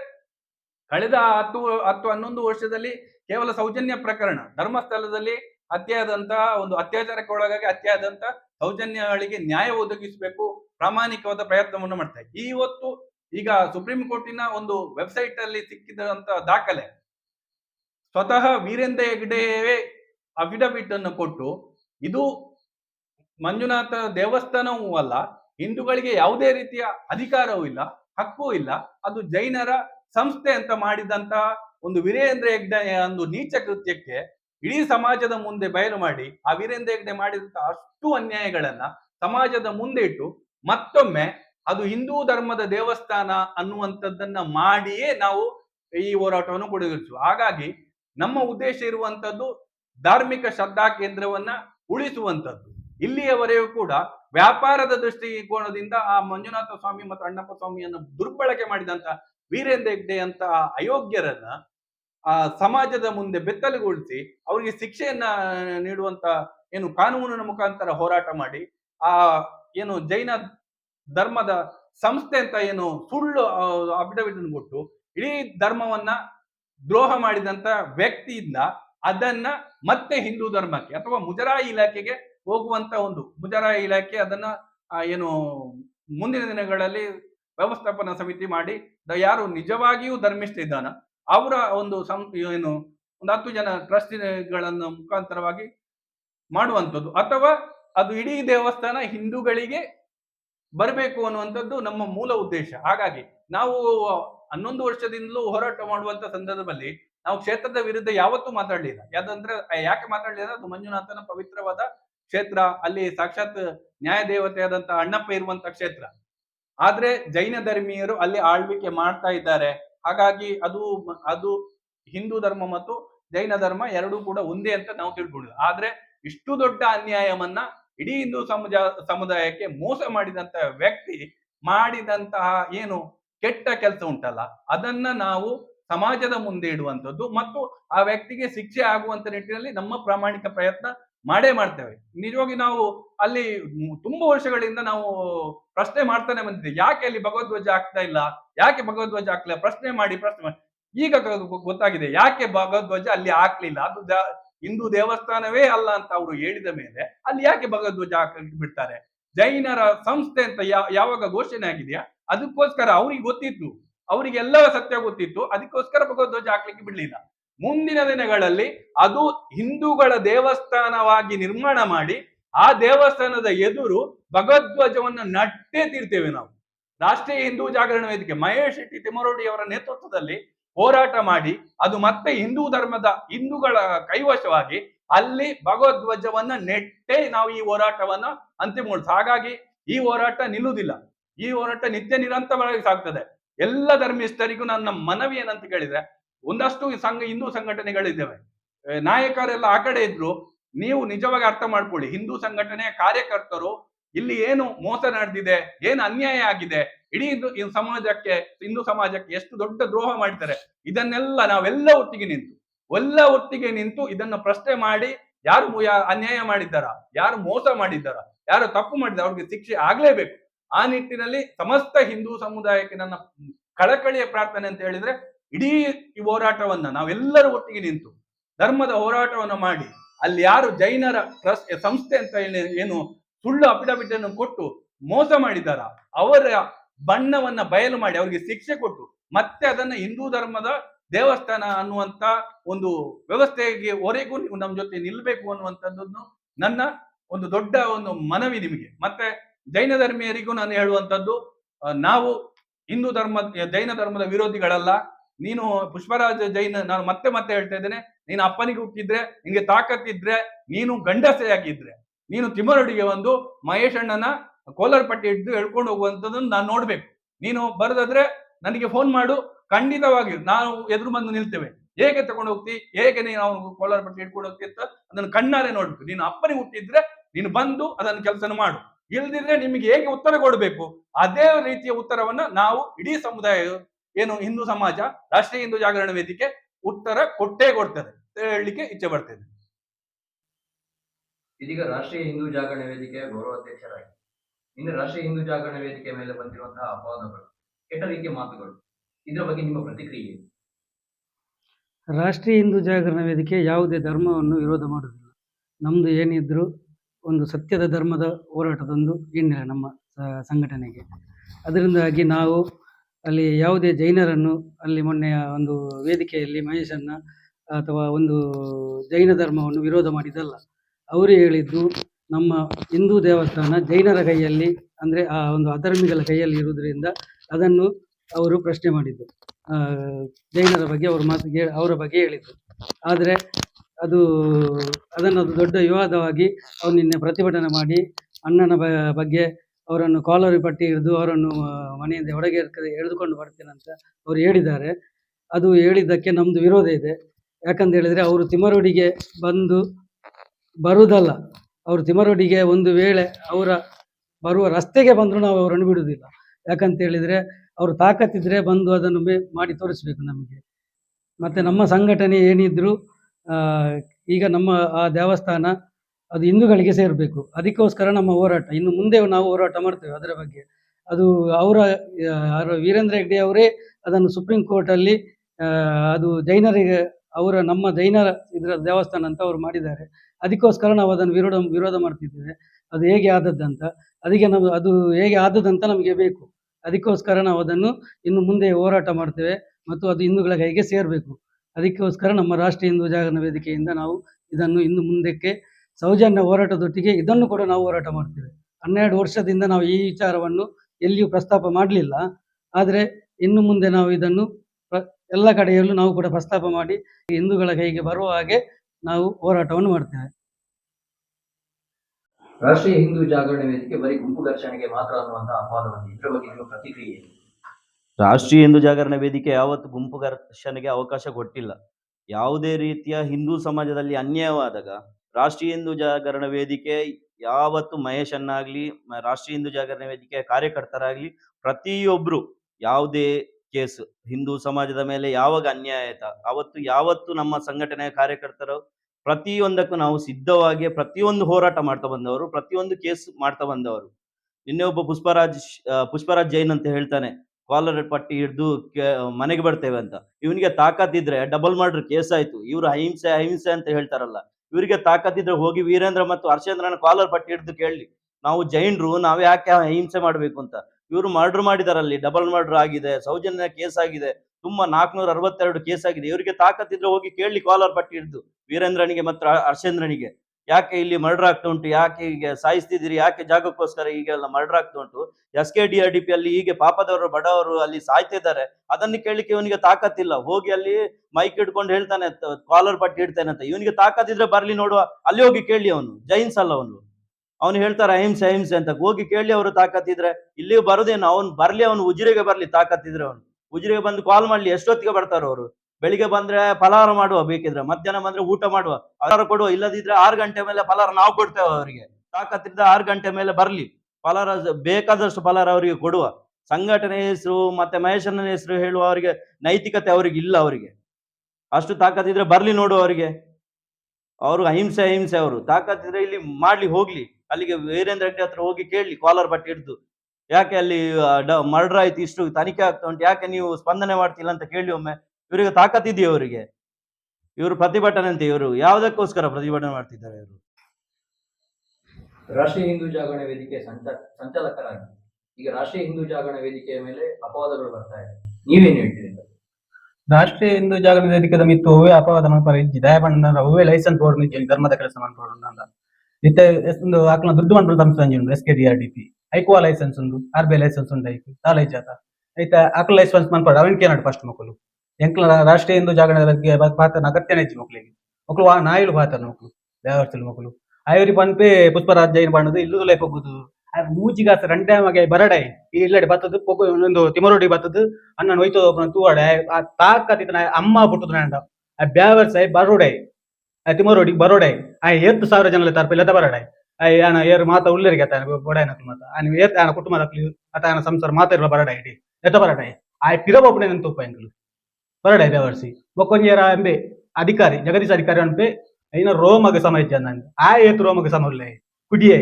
Speaker 1: ಕಳೆದ ಹತ್ತು ಹತ್ತು ಹನ್ನೊಂದು ವರ್ಷದಲ್ಲಿ ಕೇವಲ ಸೌಜನ್ಯ ಪ್ರಕರಣ, ಧರ್ಮಸ್ಥಳದಲ್ಲಿ ಅತಿಯಾದಂತಹ ಒಂದು ಅತ್ಯಾಚಾರಕ್ಕೆ ಒಳಗಾಗಿ ಅತಿಯಾದಂತಹ ಸೌಜನ್ಯಗಳಿಗೆ ನ್ಯಾಯ ಒದಗಿಸಬೇಕು, ಪ್ರಾಮಾಣಿಕವಾದ ಪ್ರಯತ್ನವನ್ನು ಮಾಡ್ತಾ ಇದ್ದೀವಿ. ಇವತ್ತು ಈಗ ಸುಪ್ರೀಂ ಕೋರ್ಟಿನ ಒಂದು ವೆಬ್ಸೈಟ್ ಅಲ್ಲಿ ಸಿಕ್ಕಿದಂತ ದಾಖಲೆ ಸ್ವತಃ ವೀರೇಂದ್ರ ಹೆಗ್ಡೆಯವೇ ಅಫಿಡವಿಟ್ ಅನ್ನು ಕೊಟ್ಟು, ಇದು ಮಂಜುನಾಥ ದೇವಸ್ಥಾನವೂ ಅಲ್ಲ, ಹಿಂದೂಗಳಿಗೆ ಯಾವುದೇ ರೀತಿಯ ಅಧಿಕಾರವೂ ಇಲ್ಲ, ಹಕ್ಕೂ ಇಲ್ಲ, ಅದು ಜೈನರ ಸಂಸ್ಥೆ ಅಂತ ಮಾಡಿದಂತಹ ಒಂದು ವೀರೇಂದ್ರ ಹೆಗ್ಡೆ ಒಂದು ನೀಚ ಕೃತ್ಯಕ್ಕೆ ಇಡೀ ಸಮಾಜದ ಮುಂದೆ ಬಯಲು ಮಾಡಿ, ಆ ವೀರೇಂದ್ರ ಹೆಗ್ಡೆ ಮಾಡಿದಂತ ಅಷ್ಟು ಅನ್ಯಾಯಗಳನ್ನ ಸಮಾಜದ ಮುಂದೆ ಇಟ್ಟು, ಮತ್ತೊಮ್ಮೆ ಅದು ಹಿಂದೂ ಧರ್ಮದ ದೇವಸ್ಥಾನ ಅನ್ನುವಂಥದ್ದನ್ನ ಮಾಡಿಯೇ ನಾವು ಈ ಹೋರಾಟವನ್ನು ಕೊಡಗಿಸುವ ಹಾಗಾಗಿ ನಮ್ಮ ಉದ್ದೇಶ ಇರುವಂತದ್ದು ಧಾರ್ಮಿಕ ಶ್ರದ್ಧಾ ಕೇಂದ್ರವನ್ನ ಉಳಿಸುವಂತದ್ದು ಇಲ್ಲಿಯವರೆಗೂ ಕೂಡ ವ್ಯಾಪಾರದ ದೃಷ್ಟಿಕೋನದಿಂದ ಆ ಮಂಜುನಾಥ ಸ್ವಾಮಿ ಮತ್ತು ಅಣ್ಣಪ್ಪ ಸ್ವಾಮಿಯನ್ನು ದುರ್ಬಳಕೆ ಮಾಡಿದಂತ ವೀರೇಂದ್ರ ಹೆಗ್ಡೆ ಅಂತ ಅಯೋಗ್ಯರನ್ನ ಆ ಸಮಾಜದ ಮುಂದೆ ಬೆತ್ತಲುಗೊಳಿಸಿ ಅವರಿಗೆ ಶಿಕ್ಷೆಯನ್ನ ನೀಡುವಂತ ಏನು ಕಾನೂನಿನ ಮುಖಾಂತರ ಹೋರಾಟ ಮಾಡಿ ಆ ಏನು ಜೈನ ಧರ್ಮದ ಸಂಸ್ಥೆ ಅಂತ ಏನು ಸುಳ್ಳು ಅಫಿಡವಿಟ್ ಕೊಟ್ಟು ಇಡೀ ಧರ್ಮವನ್ನ ದ್ರೋಹ ಮಾಡಿದಂತ ವ್ಯಕ್ತಿಯಿಂದ ಅದನ್ನ ಮತ್ತೆ ಹಿಂದೂ ಧರ್ಮಕ್ಕೆ ಅಥವಾ ಮುಜರಾಯಿ ಇಲಾಖೆಗೆ ಹೋಗುವಂತ ಒಂದು, ಮುಜರಾಯಿ ಇಲಾಖೆ ಅದನ್ನ ಏನು ಮುಂದಿನ ದಿನಗಳಲ್ಲಿ ವ್ಯವಸ್ಥಾಪನಾ ಸಮಿತಿ ಮಾಡಿ ಯಾರು ನಿಜವಾಗಿಯೂ ಧರ್ಮಿಷ್ಠ ಇದ್ದಾನ ಅವರ ಒಂದು ಸಂ, ಏನು ಒಂದು ಹತ್ತು ಜನ ಟ್ರಸ್ಟಿಗಳನ್ನ ಮುಖಾಂತರವಾಗಿ ಮಾಡುವಂಥದ್ದು. ಅಥವಾ ಅದು ಇಡೀ ದೇವಸ್ಥಾನ ಹಿಂದೂಗಳಿಗೆ ಬರಬೇಕು ಅನ್ನುವಂಥದ್ದು ನಮ್ಮ ಮೂಲ ಉದ್ದೇಶ. ಹಾಗಾಗಿ ನಾವು ಹನ್ನೊಂದು ವರ್ಷದಿಂದಲೂ ಹೋರಾಟ ಮಾಡುವಂತ ಸಂದರ್ಭದಲ್ಲಿ ನಾವು ಕ್ಷೇತ್ರದ ವಿರುದ್ಧ ಯಾವತ್ತೂ ಮಾತಾಡಲಿಲ್ಲ. ಯಾಕಂದ್ರೆ ಯಾಕೆ ಮಾತಾಡಲಿಲ್ಲ? ಅದು ಮಂಜುನಾಥನ ಪವಿತ್ರವಾದ ಕ್ಷೇತ್ರ, ಅಲ್ಲಿ ಸಾಕ್ಷಾತ್ ನ್ಯಾಯ ದೇವತೆಯಾದಂತ ಅಣ್ಣಪ್ಪ ಇರುವಂತ ಕ್ಷೇತ್ರ. ಆದ್ರೆ ಜೈನ ಧರ್ಮೀಯರು ಅಲ್ಲಿ ಆಳ್ವಿಕೆ ಮಾಡ್ತಾ ಇದ್ದಾರೆ. ಹಾಗಾಗಿ ಅದು ಅದು ಹಿಂದೂ ಧರ್ಮ ಮತ್ತು ಜೈನ ಧರ್ಮ ಎರಡೂ ಕೂಡ ಒಂದೇ ಅಂತ ನಾವು ತಿಳ್ಕೊಂಡಿದ್ವಿ ಆದ್ರೆ ಇಷ್ಟು ದೊಡ್ಡ ಅನ್ಯಾಯವನ್ನ ಇಡೀ ಹಿಂದೂ ಸಮುದಾಯ ಸಮುದಾಯಕ್ಕೆ ಮೋಸ ಮಾಡಿದಂತ ವ್ಯಕ್ತಿ ಮಾಡಿದಂತಹ ಏನು ಕೆಟ್ಟ ಕೆಲಸ ಉಂಟಲ್ಲ, ಅದನ್ನ ನಾವು ಸಮಾಜದ ಮುಂದೆ ಇಡುವಂಥದ್ದು ಮತ್ತು ಆ ವ್ಯಕ್ತಿಗೆ ಶಿಕ್ಷೆ ಆಗುವಂತ ನಿಟ್ಟಿನಲ್ಲಿ ನಮ್ಮ ಪ್ರಾಮಾಣಿಕ ಪ್ರಯತ್ನ ಮಾಡೇ ಮಾಡ್ತೇವೆ. ನಿಜವಾಗಿ ನಾವು ಅಲ್ಲಿ ತುಂಬಾ ವರ್ಷಗಳಿಂದ ನಾವು ಪ್ರಶ್ನೆ ಮಾಡ್ತಾನೆ ಬಂದಿದ್ದೆ, ಯಾಕೆ ಅಲ್ಲಿ ಭಗವದ್ವಜ ಆಗ್ತಾ ಇಲ್ಲ, ಯಾಕೆ ಭಗವದ್ವಜ ಆಗ್ಲಿಲ್ಲ? ಪ್ರಶ್ನೆ ಮಾಡಿ ಪ್ರಶ್ನೆ ಮಾಡಿ. ಈಗ ಗೊತ್ತಾಗಿದೆ, ಯಾಕೆ ಭಗವದ್ವಜ ಅಲ್ಲಿ ಆಗ್ಲಿಲ್ಲ? ಅದು ಹಿಂದೂ ದೇವಸ್ಥಾನವೇ ಅಲ್ಲ ಅಂತ ಅವರು ಹೇಳಿದ ಮೇಲೆ ಅಲ್ಲಿ ಯಾಕೆ ಭಗವದ್ವಜ ಹಾಕಿ ಬಿಡ್ತಾರೆ ಜೈನರ ಸಂಸ್ಥೆ ಅಂತ ಯಾವಾಗ ಘೋಷಣೆ ಆಗಿದೆಯಾ? ಅದಕ್ಕೋಸ್ಕರ ಅವ್ರಿಗೆ ಗೊತ್ತಿತ್ತು ಅವರಿಗೆಲ್ಲ ಸತ್ಯ ಗೊತ್ತಿತ್ತು, ಅದಕ್ಕೋಸ್ಕರ ಭಗವದ್ವಜ ಹಾಕ್ಲಿಕ್ಕೆ ಬಿಡ್ಲಿಲ್ಲ. ಮುಂದಿನ ದಿನಗಳಲ್ಲಿ ಅದು ಹಿಂದೂಗಳ ದೇವಸ್ಥಾನವಾಗಿ ನಿರ್ಮಾಣ ಮಾಡಿ, ಆ ದೇವಸ್ಥಾನದ ಎದುರು ಭಗವದ್ವಜವನ್ನು ನಟ್ಟೇ ತೀರ್ತೇವೆ ನಾವು. ರಾಷ್ಟ್ರೀಯ ಹಿಂದೂ ಜಾಗರಣ ವೇದಿಕೆ, ಮಹೇಶ್ ಶೆಟ್ಟಿ ತಿಮ್ಮರೋಡಿ ಅವರ ನೇತೃತ್ವದಲ್ಲಿ ಹೋರಾಟ ಮಾಡಿ, ಅದು ಮತ್ತೆ ಹಿಂದೂ ಧರ್ಮದ ಹಿಂದೂಗಳ ಕೈವಶವಾಗಿ ಅಲ್ಲಿ ಭಗವದ್ವಜವನ್ನ ನೆಟ್ಟೆ ನಾವು ಈ ಹೋರಾಟವನ್ನ ಅಂತಿಮಗೊಳಿಸ ಹಾಗಾಗಿ ಈ ಹೋರಾಟ ನಿಲ್ಲುವುದಿಲ್ಲ. ಈ ಹೋರಾಟ ನಿತ್ಯ ನಿರಂತರವಾಗಿ ಸಾಗ್ತದೆ. ಎಲ್ಲ ಧರ್ಮಿಷ್ಠರಿಗೂ ನನ್ನ ಮನವಿ ಏನಂತ ಕೇಳಿದ್ರೆ, ಒಂದಷ್ಟು ಸಂಘ, ಹಿಂದೂ ಸಂಘಟನೆಗಳಿದ್ದಾವೆ. ನಾಯಕರೆಲ್ಲ ಆ ಕಡೆ ಇದ್ರು, ನೀವು ನಿಜವಾಗಿ ಅರ್ಥ ಮಾಡ್ಕೊಳ್ಳಿ. ಹಿಂದೂ ಸಂಘಟನೆಯ ಕಾರ್ಯಕರ್ತರು, ಇಲ್ಲಿ ಏನು ಮೋಸ ನಡೆದಿದೆ, ಏನು ಅನ್ಯಾಯ ಆಗಿದೆ, ಇಡೀ ಈ ಸಮಾಜಕ್ಕೆ, ಹಿಂದೂ ಸಮಾಜಕ್ಕೆ ಎಷ್ಟು ದೊಡ್ಡ ದ್ರೋಹ ಮಾಡ್ತಾರೆ, ಇದನ್ನೆಲ್ಲ ನಾವೆಲ್ಲ ಒಟ್ಟಿಗೆ ನಿಂತು, ಎಲ್ಲ ಒಟ್ಟಿಗೆ ನಿಂತು ಇದನ್ನ ಪ್ರಶ್ನೆ ಮಾಡಿ, ಯಾರು ಅನ್ಯಾಯ ಮಾಡಿದ್ದಾರ, ಯಾರು ಮೋಸ ಮಾಡಿದ್ದಾರ, ಯಾರು ತಪ್ಪು ಮಾಡಿದಾರ ಅವ್ರಿಗೆ ಶಿಕ್ಷೆ ಆಗ್ಲೇಬೇಕು. ಆ ನಿಟ್ಟಿನಲ್ಲಿ ಸಮಸ್ತ ಹಿಂದೂ ಸಮುದಾಯಕ್ಕೆ ನನ್ನ ಕಳಕಳಿಯ ಪ್ರಾರ್ಥನೆ ಅಂತ ಹೇಳಿದ್ರೆ, ಇಡೀ ಈ ಹೋರಾಟವನ್ನ ನಾವೆಲ್ಲರೂ ಒಟ್ಟಿಗೆ ನಿಂತು, ಧರ್ಮದ ಹೋರಾಟವನ್ನು ಮಾಡಿ, ಅಲ್ಲಿ ಯಾರು ಜೈನರ ಸಂಸ್ಥೆ ಅಂತ ಹೇಳಿ ಏನು ಸುಳ್ಳು ಅಫಿಡವಿಟ್ ಅನ್ನು ಕೊಟ್ಟು ಮೋಸ ಮಾಡಿದಾರ ಅವರ ಬಣ್ಣವನ್ನ ಬಯಲು ಮಾಡಿ ಅವರಿಗೆ ಶಿಕ್ಷೆ ಕೊಟ್ಟು, ಮತ್ತೆ ಅದನ್ನ ಹಿಂದೂ ಧರ್ಮದ ದೇವಸ್ಥಾನ ಅನ್ನುವಂತ ಒಂದು ವ್ಯವಸ್ಥೆಗೆ ವರೆಗೂ ನೀವು ನಮ್ಮ ಜೊತೆ ನಿಲ್ಬೇಕು ಅನ್ನುವಂಥದ್ದನ್ನು ನನ್ನ ಒಂದು ದೊಡ್ಡ ಒಂದು ಮನವಿ ನಿಮಗೆ. ಮತ್ತೆ ಜೈನ ಧರ್ಮೀಯರಿಗೂ ನಾನು ಹೇಳುವಂತದ್ದು ನಾವು ಹಿಂದೂ ಧರ್ಮ ಜೈನ ಧರ್ಮದ ವಿರೋಧಿಗಳಲ್ಲ. ನೀನು ಪುಷ್ಪರಾಜ ಜೈನ, ನಾನು ಮತ್ತೆ ಮತ್ತೆ ಹೇಳ್ತಾ ಇದ್ದೇನೆ, ನೀನು ಅಪ್ಪನಿಗೆ ಹುಟ್ಟಿದ್ರೆ ನಿಂಗೆ ತಾಕತ್ತಿದ್ರೆ ನೀನು ಗಂಡಸೆಯಾಗಿದ್ರೆ, ನೀನು ತಿಮ್ಮರೊಡಿಗೆ ಒಂದು ಮಹೇಶ್ ಅಣ್ಣನ ಕೋಲಾರ ಪಟ್ಟಿ ಹಿಡಿದು ಹೇಳ್ಕೊಂಡು ಹೋಗುವಂಥದ್ದನ್ನು ನಾನು ನೋಡ್ಬೇಕು. ನೀನು ಬರದಾದ್ರೆ ನನಗೆ ಫೋನ್ ಮಾಡು, ಖಂಡಿತವಾಗಿ ನಾವು ಎದುರು ಬಂದು ನಿಲ್ತೇವೆ. ಹೇಗೆ ತಗೊಂಡು ಹೋಗ್ತಿ, ಹೇಗೆ ನೀನು ಅವನು ಕೋಲಾರ ಪಟ್ಟಿ ಹಿಡ್ಕೊಂಡು ಹೋಗ್ತಿ ಅಂತ ಅದನ್ನು ಕಣ್ಣಾರೆ ನೋಡ್ಬೇಕು. ನೀನು ಅಪ್ಪನಿಗೆ ಹುಟ್ಟಿದ್ರೆ ನೀನು ಬಂದು ಅದನ್ನು ಕೆಲಸನ ಮಾಡು. ಇಲ್ದಿದ್ರೆ ನಿಮಗೆ ಹೇಗೆ ಉತ್ತರ ಕೊಡಬೇಕು? ಅದೇ ರೀತಿಯ ಉತ್ತರವನ್ನ ನಾವು ಇಡೀ ಸಮುದಾಯ ಏನು ಹಿಂದೂ ಸಮಾಜ ರಾಷ್ಟ್ರೀಯ ಹಿಂದೂ ಜಾಗರಣ ವೇದಿಕೆ ಉತ್ತರ ಕೊಟ್ಟೇ ಕೊಡ್ತದೆ ಅಂತ ಹೇಳಲಿಕ್ಕೆ ಇಚ್ಛೆ ಪಡ್ತೇನೆ.
Speaker 4: ಇದೀಗ ರಾಷ್ಟ್ರೀಯ ಹಿಂದೂ ಜಾಗರಣ ವೇದಿಕೆಯ ಗೌರವಾಧ್ಯಕ್ಷರಾಗಿ. ಇನ್ನು ರಾಷ್ಟ್ರೀಯ ಹಿಂದೂ ಜಾಗರಣ ವೇದಿಕೆ ಮೇಲೆ ಬಂದಿರುವಂತಹ ಅಪವಾದಗಳು ಕೆಟ್ಟ ರೀತಿಯ ಮಾತುಗಳು ಇದರ ಬಗ್ಗೆ ನಿಮ್ಮ ಪ್ರತಿಕ್ರಿಯೆ? ಏನು?
Speaker 5: ರಾಷ್ಟ್ರೀಯ ಹಿಂದೂ ಜಾಗರಣ ವೇದಿಕೆ ಯಾವುದೇ ಧರ್ಮವನ್ನು ವಿರೋಧ ಮಾಡುವುದಿಲ್ಲ. ನಮ್ದು ಏನಿದ್ರು ಒಂದು ಸತ್ಯದ ಧರ್ಮದ ಹೋರಾಟದೊಂದು ಹಿನ್ನೆಲೆ ನಮ್ಮ ಸಂಘಟನೆಗೆ. ಅದರಿಂದಾಗಿ ನಾವು ಅಲ್ಲಿ ಯಾವುದೇ ಜೈನರನ್ನು ಅಲ್ಲಿ ಮೊನ್ನೆಯ ಒಂದು ವೇದಿಕೆಯಲ್ಲಿ ಮಹೇಶನ್ನ ಅಥವಾ ಒಂದು ಜೈನ ಧರ್ಮವನ್ನು ವಿರೋಧ ಮಾಡಿದ್ದಲ್ಲ. ಅವರು ಹೇಳಿದ್ದು ನಮ್ಮ ಹಿಂದೂ ದೇವಸ್ಥಾನ ಜೈನರ ಕೈಯಲ್ಲಿ ಅಂದರೆ ಆ ಒಂದು ಅಧರ್ಮಿಗಳ ಕೈಯಲ್ಲಿ ಇರುವುದರಿಂದ ಅದನ್ನು ಅವರು ಪ್ರಶ್ನೆ ಮಾಡಿದ್ದು. ಜೈನರ ಬಗ್ಗೆ ಅವ್ರ ಮಾತಿಗೆ ಅವರ ಬಗ್ಗೆ ಹೇಳಿದರು ಆದರೆ ಅದು, ಅದನ್ನು ಅದು ದೊಡ್ಡ ವಿವಾದವಾಗಿ ಅವ್ರು ನಿನ್ನೆ ಪ್ರತಿಭಟನೆ ಮಾಡಿ ಅಣ್ಣನ ಬಗ್ಗೆ ಅವರನ್ನು ಕಾಲರಿ ಪಟ್ಟಿ ಹಿಡಿದು ಅವರನ್ನು ಮನೆಯಿಂದ ಹೊರಗೆ ಎಳೆದುಕೊಂಡು ಬರ್ತೇನೆ ಅಂತ ಅವರು ಹೇಳಿದ್ದಾರೆ. ಅದು ಹೇಳಿದ್ದಕ್ಕೆ ನಮ್ಮದು ವಿರೋಧ ಇದೆ. ಯಾಕಂತ ಹೇಳಿದರೆ ಅವರು ತಿಮರುಡಿಗೆ ಬಂದು ಬರುವುದಲ್ಲ. ಅವರು ತಿಮರುಡಿಗೆ ಒಂದು ವೇಳೆ ಅವರ ಬರುವ ರಸ್ತೆಗೆ ಬಂದರೂ ನಾವು ಅವರನ್ನು ಬಿಡುವುದಿಲ್ಲ. ಯಾಕಂತ ಹೇಳಿದರೆ ಅವರು ತಾಕತ್ತಿದ್ರೆ ಬಂದು ಅದನ್ನು ಮಾಡಿ ತೋರಿಸಬೇಕು ನಮಗೆ. ಮತ್ತು ನಮ್ಮ ಸಂಘಟನೆ ಏನಿದ್ರು ಈಗ ನಮ್ಮ ಆ ದೇವಸ್ಥಾನ ಅದು ಹಿಂದೂಗಳಿಗೆ ಸೇರಬೇಕು. ಅದಕ್ಕೋಸ್ಕರ ನಮ್ಮ ಹೋರಾಟ. ಇನ್ನು ಮುಂದೆ ನಾವು ಹೋರಾಟ ಮಾಡ್ತೇವೆ ಅದರ ಬಗ್ಗೆ. ಅದು ಅವರ ವೀರೇಂದ್ರ ಹೆಗ್ಡೆ ಅವರೇ ಅದನ್ನು ಸುಪ್ರೀಂ ಕೋರ್ಟಲ್ಲಿ ಅದು ಜೈನರಿಗೆ ಅವರ, ನಮ್ಮ ಜೈನರ ಇದರ ದೇವಸ್ಥಾನ ಅಂತ ಅವರು ಮಾಡಿದ್ದಾರೆ. ಅದಕ್ಕೋಸ್ಕರ ನಾವು ಅದನ್ನು ವಿರೋಧ ವಿರೋಧ ಮಾಡ್ತಿದ್ದೇವೆ. ಅದು ಹೇಗೆ ಆದದ್ದಂತ. ಅದಕ್ಕೆ ನಾವು ಅದು ಹೇಗೆ ಆದದಂತ ನಮಗೆ ಬೇಕು. ಅದಕ್ಕೋಸ್ಕರ ನಾವು ಅದನ್ನು ಇನ್ನು ಮುಂದೆ ಹೋರಾಟ ಮಾಡ್ತೇವೆ. ಮತ್ತು ಅದು ಹಿಂದೂಗಳ ಕೈಗೆ ಸೇರಬೇಕು. ಅದಕ್ಕೋಸ್ಕರ ನಮ್ಮ ರಾಷ್ಟ್ರೀಯ ಹಿಂದೂ ಜಾಗರಣ ವೇದಿಕೆಯಿಂದ ನಾವು ಇದನ್ನು ಇನ್ನು ಮುಂದಕ್ಕೆ ಸೌಜನ್ಯ ಹೋರಾಟದೊಟ್ಟಿಗೆ ಇದನ್ನು ಕೂಡ ನಾವು ಹೋರಾಟ ಮಾಡ್ತೇವೆ. ಹನ್ನೆರಡು ವರ್ಷದಿಂದ ನಾವು ಈ ವಿಚಾರವನ್ನು ಎಲ್ಲಿಯೂ ಪ್ರಸ್ತಾಪ ಮಾಡಲಿಲ್ಲ. ಆದರೆ ಇನ್ನು ಮುಂದೆ ನಾವು ಇದನ್ನು ಎಲ್ಲ ಕಡೆಯಲ್ಲೂ ನಾವು ಕೂಡ ಪ್ರಸ್ತಾಪ ಮಾಡಿ ಹಿಂದೂಗಳ ಕೈಗೆ ಬರುವ ಹಾಗೆ ನಾವು ಹೋರಾಟವನ್ನು ಮಾಡ್ತೇವೆ.
Speaker 4: ರಾಷ್ಟ್ರೀಯ ಹಿಂದೂ ಜಾಗರಣ ವೇದಿಕೆ ಬರೀ ಗುಂಪು ಘರ್ಷಣೆಗೆ ಮಾತ್ರ ಅನ್ನುವಂತಹ ಅಪವಾದವನ್ನು ಇದರ ಬಗ್ಗೆ ಪ್ರತಿಕ್ರಿಯೆ?
Speaker 2: ರಾಷ್ಟ್ರೀಯ ಹಿಂದೂ ಜಾಗರಣ ವೇದಿಕೆ ಯಾವತ್ತು ಗುಂಪು ಘರ್ಷಣೆಗೆ ಅವಕಾಶ ಕೊಟ್ಟಿಲ್ಲ. ಯಾವುದೇ ರೀತಿಯ ಹಿಂದೂ ಸಮಾಜದಲ್ಲಿ ಅನ್ಯಾಯವಾದಾಗ ರಾಷ್ಟ್ರೀಯ ಹಿಂದೂ ಜಾಗರಣ ವೇದಿಕೆ ಯಾವತ್ತು ಮಹೇಶನ್ನಾಗ್ಲಿ ರಾಷ್ಟ್ರೀಯ ಹಿಂದೂ ಜಾಗರಣ ವೇದಿಕೆಯ ಕಾರ್ಯಕರ್ತರಾಗ್ಲಿ ಪ್ರತಿಯೊಬ್ರು ಯಾವುದೇ ಕೇಸ್ ಹಿಂದೂ ಸಮಾಜದ ಮೇಲೆ ಯಾವಾಗ ಅನ್ಯಾಯ ಆಯ್ತಾ ಅವತ್ತು ಯಾವತ್ತು ನಮ್ಮ ಸಂಘಟನೆಯ ಕಾರ್ಯಕರ್ತರು ಪ್ರತಿಯೊಂದಕ್ಕೂ ನಾವು ಸಿದ್ಧವಾಗಿ ಪ್ರತಿಯೊಂದು ಹೋರಾಟ ಮಾಡ್ತಾ ಬಂದವರು, ಪ್ರತಿಯೊಂದು ಕೇಸ್ ಮಾಡ್ತಾ ಬಂದವರು. ನಿನ್ನೆ ಒಬ್ಬ ಪುಷ್ಪರಾಜ್ ಪುಷ್ಪರಾಜ್ ಜೈನ್ ಅಂತ ಹೇಳ್ತಾನೆ ಕಾಲರ್ ಪಟ್ಟಿ ಹಿಡಿದು ಮನೆಗೆ ಬರ್ತೇವೆ ಅಂತ. ಇವನಿಗೆ ತಾಕತ್ತಿದ್ರೆ ಡಬಲ್ ಮರ್ಡರ್ ಕೇಸ್ ಆಯ್ತು. ಇವರು ಅಹಿಂಸೆ ಅಹಿಂಸೆ ಅಂತ ಹೇಳ್ತಾರಲ್ಲ. ಇವರಿಗೆ ತಾಕತ್ತಿದ್ರೆ ಹೋಗಿ ವೀರೇಂದ್ರ ಮತ್ತು ಹರ್ಷೇಂದ್ರನ ಕಾಲರ್ ಪಟ್ಟಿ ಹಿಡಿದು ಕೇಳಲಿ ನಾವು ಜೈನರು, ನಾವು ಯಾಕೆ ಅಹಿಂಸೆ ಮಾಡ್ಬೇಕು ಅಂತ. ಇವರು ಮರ್ಡರ್ ಮಾಡಿದಾರಲ್ಲಿ ಡಬಲ್ ಮರ್ಡರ್ ಆಗಿದೆ, ಸೌಜನ್ಯ ಕೇಸ್ ಆಗಿದೆ, ತುಂಬಾ ನಾಲ್ಕನೂರ ಅರವತ್ತೆರಡು ಕೇಸ್ ಆಗಿದೆ. ಇವರಿಗೆ ತಾಕತ್ತಿದ್ರೆ ಹೋಗಿ ಕೇಳಲಿ ಕಾಲರ್ ಪಟ್ಟಿ ಹಿಡಿದು ವೀರೇಂದ್ರನಿಗೆ ಮತ್ತು ಹರ್ಷೇಂದ್ರನಿಗೆ ಯಾಕೆ ಇಲ್ಲಿ ಮರ್ಡರ್ ಆಗ್ತಾ ಉಂಟು? ಯಾಕೆ ಹೀಗೆ ಸಾಯಿಸ್ತಿದ್ದೀರಿ? ಯಾಕೆ ಜಾಗಕ್ಕೋಸ್ಕರ ಹೀಗೆಲ್ಲ ಮರ್ಡರ್ ಆಗ್ತಾ ಉಂಟು? S K D R D P ಅಲ್ಲಿ ಹೀಗೆ ಪಾಪದವರು, ಬಡವರು ಅಲ್ಲಿ ಸಾಯ್ತಿದ್ದಾರೆ ಅದನ್ನು ಕೇಳಲಿಕ್ಕೆ ಇವನಿಗೆ ತಾಕತ್ತಿಲ್ಲ. ಹೋಗಿ ಅಲ್ಲಿ ಮೈಕ್ ಹಿಡ್ಕೊಂಡು ಹೇಳ್ತಾನೆ ಕಾಲರ್ ಪಟ್ಟಿ ಇಡ್ತಾನೆ ಅಂತ. ಇವನಿಗೆ ತಾಕತ್ತಿದ್ರೆ ಬರ್ಲಿ ನೋಡುವ. ಅಲ್ಲಿ ಹೋಗಿ ಕೇಳಿ ಅವನು. ಜೈನ್ಸ್ ಅಲ್ಲ ಅವನು. ಅವನು ಹೇಳ್ತಾರೆ, ಅಹಿಂಸೆ ಅಹಿಂಸೆ ಅಂತ. ಹೋಗಿ ಕೇಳಿ ಅವರು ತಾಕತ್ತಿದ್ರೆ. ಇಲ್ಲಿ ಬರೋದೇನು? ಅವ್ನು ಬರ್ಲಿ, ಅವನು ಉಜಿರೆಗೆ ಬರ್ಲಿ ತಾಕತ್ತಿದ್ರೆ ಅವನು. ಉಜಿರೆಗೆ ಬಂದು ಕಾಲ್ ಮಾಡ್ಲಿ. ಎಷ್ಟೊತ್ತಿಗೆ ಬರ್ತಾರ ಅವರು? ಬೆಳಿಗ್ಗೆ ಬಂದ್ರೆ ಫಲಾರ ಮಾಡುವ ಬೇಕಿದ್ರೆ, ಮಧ್ಯಾಹ್ನ ಬಂದ್ರೆ ಊಟ ಮಾಡುವ. ಫಲಾರ ಕೊಡುವ ಇಲ್ಲದಿದ್ರೆ ಆರು ಗಂಟೆ ಮೇಲೆ ಫಲಾರ ನಾವು ಕೊಡ್ತೇವೆ ಅವರಿಗೆ. ತಾಕತ್ತಿದ್ದ ಆರು ಗಂಟೆ ಮೇಲೆ ಬರ್ಲಿ. ಫಲಾರ ಬೇಕಾದಷ್ಟು ಫಲಾರ ಅವರಿಗೆ ಕೊಡುವ. ಸಂಘಟನೆ ಹೆಸರು, ಮತ್ತೆ ಮಹೇಶನ ಹೆಸರು ಹೇಳುವ ಅವರಿಗೆ ನೈತಿಕತೆ ಅವರಿಗೆ ಇಲ್ಲ ಅವರಿಗೆ. ಅಷ್ಟು ತಾಕತ್ತಿದ್ರೆ ಬರ್ಲಿ ನೋಡು ಅವರಿಗೆ. ಅವರು ಅಹಿಂಸೆ ಅಹಿಂಸೆ ಅವರು. ತಾಕತ್ತಿದ್ರೆ ಇಲ್ಲಿ ಮಾಡ್ಲಿ, ಹೋಗ್ಲಿ. ಅಲ್ಲಿಗೆ ವೀರೇಂದ್ರ ರೆಡ್ಡಿ ಹತ್ರ ಹೋಗಿ ಕೇಳಲಿ, ಕಾಲರ್ ಬಟ್ಟೆ ಹಿಡಿದು. ಯಾಕೆ ಅಲ್ಲಿ ಮರ್ಡರ್ ಆಯ್ತು, ಇಷ್ಟು ತನಿಖೆ ಆಗ್ತಾ ಉಂಟು, ಯಾಕೆ ನೀವು ಸ್ಪಂದನೆ ಮಾಡ್ತಿಲ್ಲ ಅಂತ ಕೇಳಿ ಒಮ್ಮೆ. ಇವರಿಗೆ ತಾಕತ್ತಿದೆಯೋ ಅವರಿಗೆ? ಇವರು ಪ್ರತಿಭಟನೆ ಅಂತ ಇವರು ಯಾವುದಕ್ಕೋಸ್ಕರ ಪ್ರತಿಭಟನೆ ಮಾಡ್ತಿದ್ದಾರೆ ಇವರು?
Speaker 4: ರಾಷ್ಟ್ರೀಯ ಹಿಂದೂ ಜಾಗರಣ ವೇದಿಕೆ ಸಂಚ ಸಂಚಾಲಕರಾಗಿ. ಈಗ ರಾಷ್ಟ್ರೀಯ ಹಿಂದೂ ಜಾಗರಣ ವೇದಿಕೆಯ ಮೇಲೆ ಅಪವಾದಗಳು ಬರ್ತಾ ಇದೆ. ನೀವೇನು ಹೇಳ್ತೀರಿ?
Speaker 3: ರಾಷ್ಟ್ರೀಯ ಹಿಂದೂ ಜಾಗರಣ ವೇದಿಕೆದ ಮಿತ್ತು ಹೂವೇ ಅಪವಾದ ಮಲ್ಪರೆ ಇಜ್ಜಿ ಹೂವೇ ಲೈಸೆನ್ಸ್ ಬೋರ್ಡ್ ನಿಜ ಧರ್ಮದ ಕೆಲಸ ಅಂದ. ಇತ್ತೆ ಎಷ್ಟೊಂದು ಆಕಲ ದುಡ್ಡು ಮಾಡ್ಬೋದು ಸಂಸ್ಥೆ ಉಂಡು S K D R D P. ಐಕುವ license ಉಂಟು ಆರ್ ಬಿ ಲೈಸೆನ್ಸ್ ಉಂಟು ಐಕು ಕಾಲೇಜ್ ಆತ. ಐತ ಆಕಲ ಲೈಸೆನ್ಸ್ ಮನ್ಪಡು ಅವನ್ ಕೇನಾಡು ಫಸ್ಟ್ ಮಕ್ಕಳು. ಎಂಕ್ಲ ರಾಷ್ಟ್ರೀಯ ಹಿಂದೂ ಜಾಗರಣ ಬಗ್ಗೆ ಪಾತ್ರ ಅಗತ್ಯನೇ ಇಜ್ಜಿ ಮಕ್ಕಳಿಗೆ ಮಕ್ಕಳು ನಾಯಿಲು ಪಾತ್ರ ಮಕ್ಕಳು ದೇವಸ್ಥಾನ ಮಕ್ಕಳು ಐವರಿ ಪನ್ಪೆ ಪುಷ್ಪರಾಜ್ ಏನು ಬಣ್ಣದು ಇಲ್ಲೂ ಲೈಫ್ ಹೋಗುದು ಮೂಜಿಗಾಸ ರಂಡೆ ಮಗೆ ಬರಡೆ. ಈ ಇಲ್ಲಡೆ ಬತ್ತದು ಪೊಗು ಒಂದು ತಿಮರೋಡಿ ಬತ್ತದು ಅಣ್ಣನ ಒಯ್ತು ತೂವಾಡೆ ಆ ತಾಕತ್ತಿನ ಅಮ್ಮ ಪುಟ್ಟದು ನಂಡ ಆ ಬ್ಯಾವರ್ ಸೈ ಬರೋಡೆ. ಆ ತಿಮರೋಡಿ ಬರೋಡೆ. ಆ ಎತ್ತು ಸಾವಿರ ಜನ ತರ್ಪ ಇಲ್ಲದ ಬರಡೆ. ಆನ ಏರು ಮಾತ ಉಳ್ಳರಿಗೆ ಆತ ಬೋಡಾಯನ ಮಾತ ಆನ ಏತ್ ಆನ ಕುಟುಂಬದ ಆತ ಆನ ಸಂಸಾರ ಮಾತ ಇರುವ ಬರಡೈ ಇಡಿ. ಎತ್ತ ಬರಡೆ. ಆ ಪಿರಬೊಬ್ಬನೆ ಬರಡೈ ಬ್ಯಾವರ್ಸಿ ಬೊಕ್ಕೊಂಜೇರ ಎಂಬೆ ಅಧಿಕಾರಿ, ಜಗದೀಶ್ ಅಧಿಕಾರಿ ಅನ್ಪೆ ಐನ ರೋಮಗ ಸಮಯ ಆ ಏತ್ ರೋಮಗ ಸಮುಲ್ಲೆ ಕುಡಿಯೇ.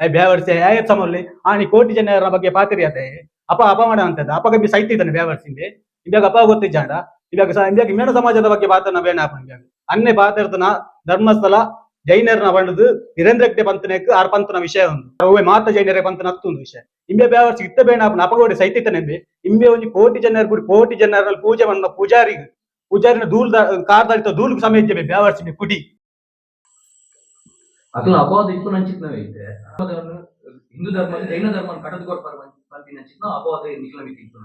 Speaker 3: ಐ ಬ್ಯಾವರ್ಸಿ ಆಯತ್ ಏತ್ ಆ ಕೋಟಿ ಜನರ ಬಗ್ಗೆ ಪಾತಿರಿ ಅದೆ ಅಪ ಅಪ ಮಾಡ ಅಂತದ ಸೈತಿ ಇದ್ದಾನೆ ಬ್ಯಾವರ್ಸಿಂದೆ ಇವಾಗ ಅಪ ಗೊತ್ತಿದ್ದಾಂಡ ಇವಾಗ ಇವಾಗ ಮೇಣ ಸಮಾಜದ ಬಗ್ಗೆ ಪಾತ್ರ ಬೇಡ ಇವಾಗ ಅನ್ನೆ ಪಾತಿರ್ತನ ಧರ್ಮಸ್ಥಳ ಜೈನರ್ನ ಬಂಡದು ನಿರೇಂದ್ರಕ್ಕೆ ಪಂತನಕ್ಕೆ ಆರ್ ಪಂತನ ವಿಷಯ ಒಂದು. ಮಾತ ಜೈನರ ಪಂತನ ಹತ್ತೊಂದು ವಿಷಯ. ಇಂಬೆ ಬ್ಯಾವರ್ಸಿ ಇತ್ತ ಬೇಡ ಅಪಗೋಡಿ ಸೈತಿದ್ದಾನೆ ಇಂಬೆ ಒಂಜಿ ಕೋಟಿ ಜನರು ಕುಡಿ ಕೋಟಿ ಜನರ ಪೂಜೆ ಮನ್ನ ಪೂಜಾರಿ ಪೂಜಾರಿನ ಧೂಲ್ ಕಾರ್ದಾಡಿತ ದೂಲ್ ಸಮೇತ ಬ್ಯಾವರ್ಸಿ ಕುಡಿ.
Speaker 4: ಅಕ್ಲ ಅಪವಾದ ಇಪ್ಪು ನಂಚಿತ್ನವೇ ಇತ್ತೆ ಹಿಂದೂ ಧರ್ಮ ಜೈನ ಧರ್ಮ ಕಟ್ಟದ್ಗೋರ್ ಪಂಪಿ ನಂಚಿತ್ನ ಅಪವಾದ ನಿಖಲ ಇಪ್ಪು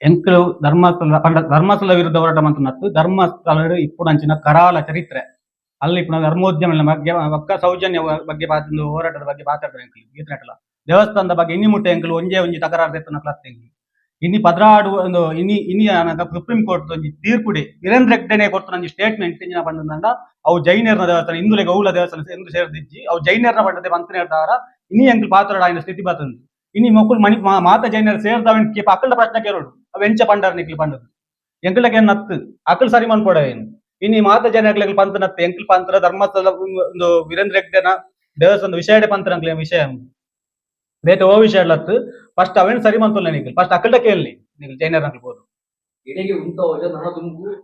Speaker 3: ಎಂಕಲು ಧರ್ಮಸ್ಥಳ ಪಂಡ ಧರ್ಮಸ್ಥಳ ವಿರುದ್ಧ ಹೋರಾಟ ಮಂತನತ್ತು ಧರ್ಮಸ್ಥಳ ಇಪ್ಪು ಅಂಚಿನ ಕರಾಳ ಚರಿತ್ರೆ. ಅಲ್ಲಿ ಇಪ್ಪು ಧರ್ಮೋದ್ಯಮಗಳ ಬಗ್ಗೆ ಒಕ್ಕ ಸೌಜನ್ಯ ಬಗ್ಗೆ ಹೋರಾಟದ ಬಗ್ಗೆ ಮಾತಾಡ್ತಾರೆ ಎಂಕಲು ಈತನಟಲ ದೇವಸ್ಥಾನದ ಬಗ್ಗೆ ಇನ್ನಿ ಮುಟ್ಟೆ ಎಂಕಲು ಒಂಜೇ ಒಂಜಿ ತಕರಾರು ಎತ್ತನ ಕ್ಲಾಸ್ ಎಂಕಲು. ಇನ್ನಿ ಪದರಾಡು, ಒಂದು ಇನ್ನಿ ಇನ್ನಿ ಆನಂದ ಸುಪ್ರೀಂ ಕೋರ್ಟ್ ಒಂಜಿ ತೀರ್ಪುಡಿ, ವೀರೇಂದ್ರ ಹೆಗ್ಡೆನೆ ಕೊಡ್ತು ಒಂಜಿ ಸ್ಟೇಟ್ಮೆಂಟ್ ಇಂಜಿನ ಬಂದಂಡ ಅವು ಜೈನರ್ನ ದೇವಸ್ಥಾನ ಹಿಂದುಲೆ ಗೌಲ ದೇವಸ್ಥಾನ ಎಂದು ಸೇರ್ದಿಜ್ಜಿ, ಅವು ಜೈನರ್ನ ಪಂಡದೆ ಮಂತ್ರಿ ಹೇಳ್ತಾರ ಇನಿ ಎಂಕಲು ಪಾತ್ರ ಆಯ್ನ ಸ್ಥಿತಿ ಬರ್ತದೆ ಇನಿ ಮಕ್ಕಳು ಮಣಿ ಮಾತ ಜೈನರ್ ಸೇರ್ದವನ್ ಕೇಪ ಅಕ್ಕಳ ಪ್ರಶ್ನೆ ಕೇಳೋಡು ಅವು ಎಂಚ ಪಂಡರ್ ನಿಕ್ಲಿ ಪಂಡದು ಎಂಕ್ಲಕ್ಕೆ ನತ್ತು? ಅಕಲ್ ಸರಿ ಮನ್ಪೋಡ ಏನು ಇನ್ನು. ಈ ಮಾತ ಜನಗಳಿಗೆ ಪಂತ ನತ್ತು, ಎಂಕ್ಲ್ ಪಂತ್ರ, ಧರ್ಮಸ್ಥಳ, ಒಂದು ವೀರೇಂದ್ರ ಹೆಗ್ಡೆನ ದೇವಸ್ಥಾನ ವಿಷಯ ಪಂತ್ರ ವಿಷಯ. ಬೇತೆ ಓ ವಿಷಯ ಹೇಳತ್ತು ಫಸ್ಟ್ ಅವೇನ್ ಸರಿ ಮಂತಲ್ಲ ನಿಖಿಲ್ ಫಸ್ಟ್ ಅಕ್ಕಲ್ಟ ಕೇಳಿ ನಿಖಿಲ್ ಜೈನರ್
Speaker 4: ಅನ್ಕೋದು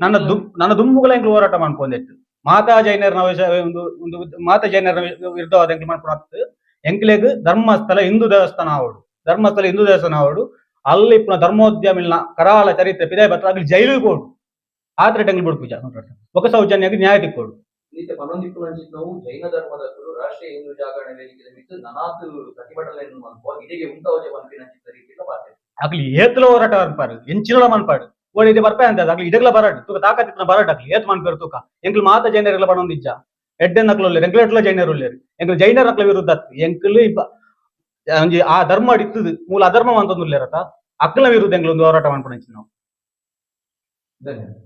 Speaker 4: ನನ್ನ ದುಮ್
Speaker 3: ನನ್ನ ದುಮ್ಮುಗಳ ಎಂಕ್ಲು ಹೋರಾಟ ಮಾಡ್ಕೊಂಡೆತ್ತು. ಮಾತಾ ಜೈನರ್ನ ಒಂದು ಒಂದು ಮಾತಾ ಜೈನರ್ನ ವಿರುದ್ಧವಾದ ಎಂಕ್ಲು ಮಾಡ್ಕೊಂಡು ಎಂಕ್ಲೆಗ್ ಧರ್ಮಸ್ಥಳ ಹಿಂದೂ ದೇವಸ್ಥಾನ ಅವಳು ಧರ್ಮಸ್ಥಳ ಹಿಂದೂ ದೇವಸ್ಥಾನ ಅವಳು ಅಲ್ಲಿ ಪುನಃ ಧರ್ಮೋದ್ಯಮಿಲ್ನ ಕರಾಳ ಚರಿತ್ರೆ ಪಿದಾಯ ಪತ್ರ ಅಲ್ಲಿ ಜೈಲು ಕೊಡು ಆತ್ರ ಟೆಂಗ್ಲು ಬಿಡು ಪೂಜಾ ఒక ಸೌಜನ್ಯಕ್ಕೆ ನ್ಯಾಯ ತಿಕ್ಕೋಡು
Speaker 4: ನೀತೆ ಪನ್ನೊಂದಿಪ್ಪು ನಾವು ಜೈನ ಧರ್ಮದ ರಾಷ್ಟ್ರೀಯ ಹಿಂದೂ ಜಾಗರಣ ವೇದಿಕೆ ಮಿತ್ತು ನನಾತು ಪ್ರತಿಭಟನೆ ಮನ್ಪೋ ಇಡೆಗೆ ಉಂಟ ಹೋಜ ಮನ್ಪಿನ ಚಿತ್ತ ರೀತಿಯ ಬಾತೆ
Speaker 3: ಆಗ್ಲಿ ಏತ್ಲ ಹೋರಾಟ ಅನ್ಪಾರು ಎಂಚಿನ ಮನ್ಪಾಡು ಓಡಿ ಇದೆ ಬರ್ಪೆ ಅಂತ ಆಗ್ಲಿ ಇದೆಲ್ಲ ಬರಾಡು ತೂಕ ತಾಕತ್ತಿನ ಬರಾಡ್ ಆಗ್ಲಿ ಏತ್ ಮನ್ಪೇರು ತೂಕ. ಎಂಕ್ಲು ಮಾತ ಜೈನರೆಲ್ಲ ಬಣ್ಣೊಂದಿಜ್ಜ ಎಡ್ಡೆ ನಕ್ಲು ಒಳ್ಳೆ ಎಂಕ್ಲೆಟ್ಲ ಜೈನರು ಒಳ್ಳೆರು ಎಂಕ್ಲು ಜೈನರ ನಕ್ಲ ವಿರುದ್ಧ ಎಂಕ್ಲು ಇಬ್ಬ ಆ ಧರ್ಮ ಇತ್ತದು ಮೂಲ ಅಧರ್ಮ ಅಂತ ಒಂದು ಅಕ್ಕಲ ವಿರುದ್ಧ ಎಂಗ್ಲೊಂದು ಹೋರಾಟ ಮಾಡ್ಕೊಂಡು ನಾವು
Speaker 4: ಧನ್ಯವಾದ.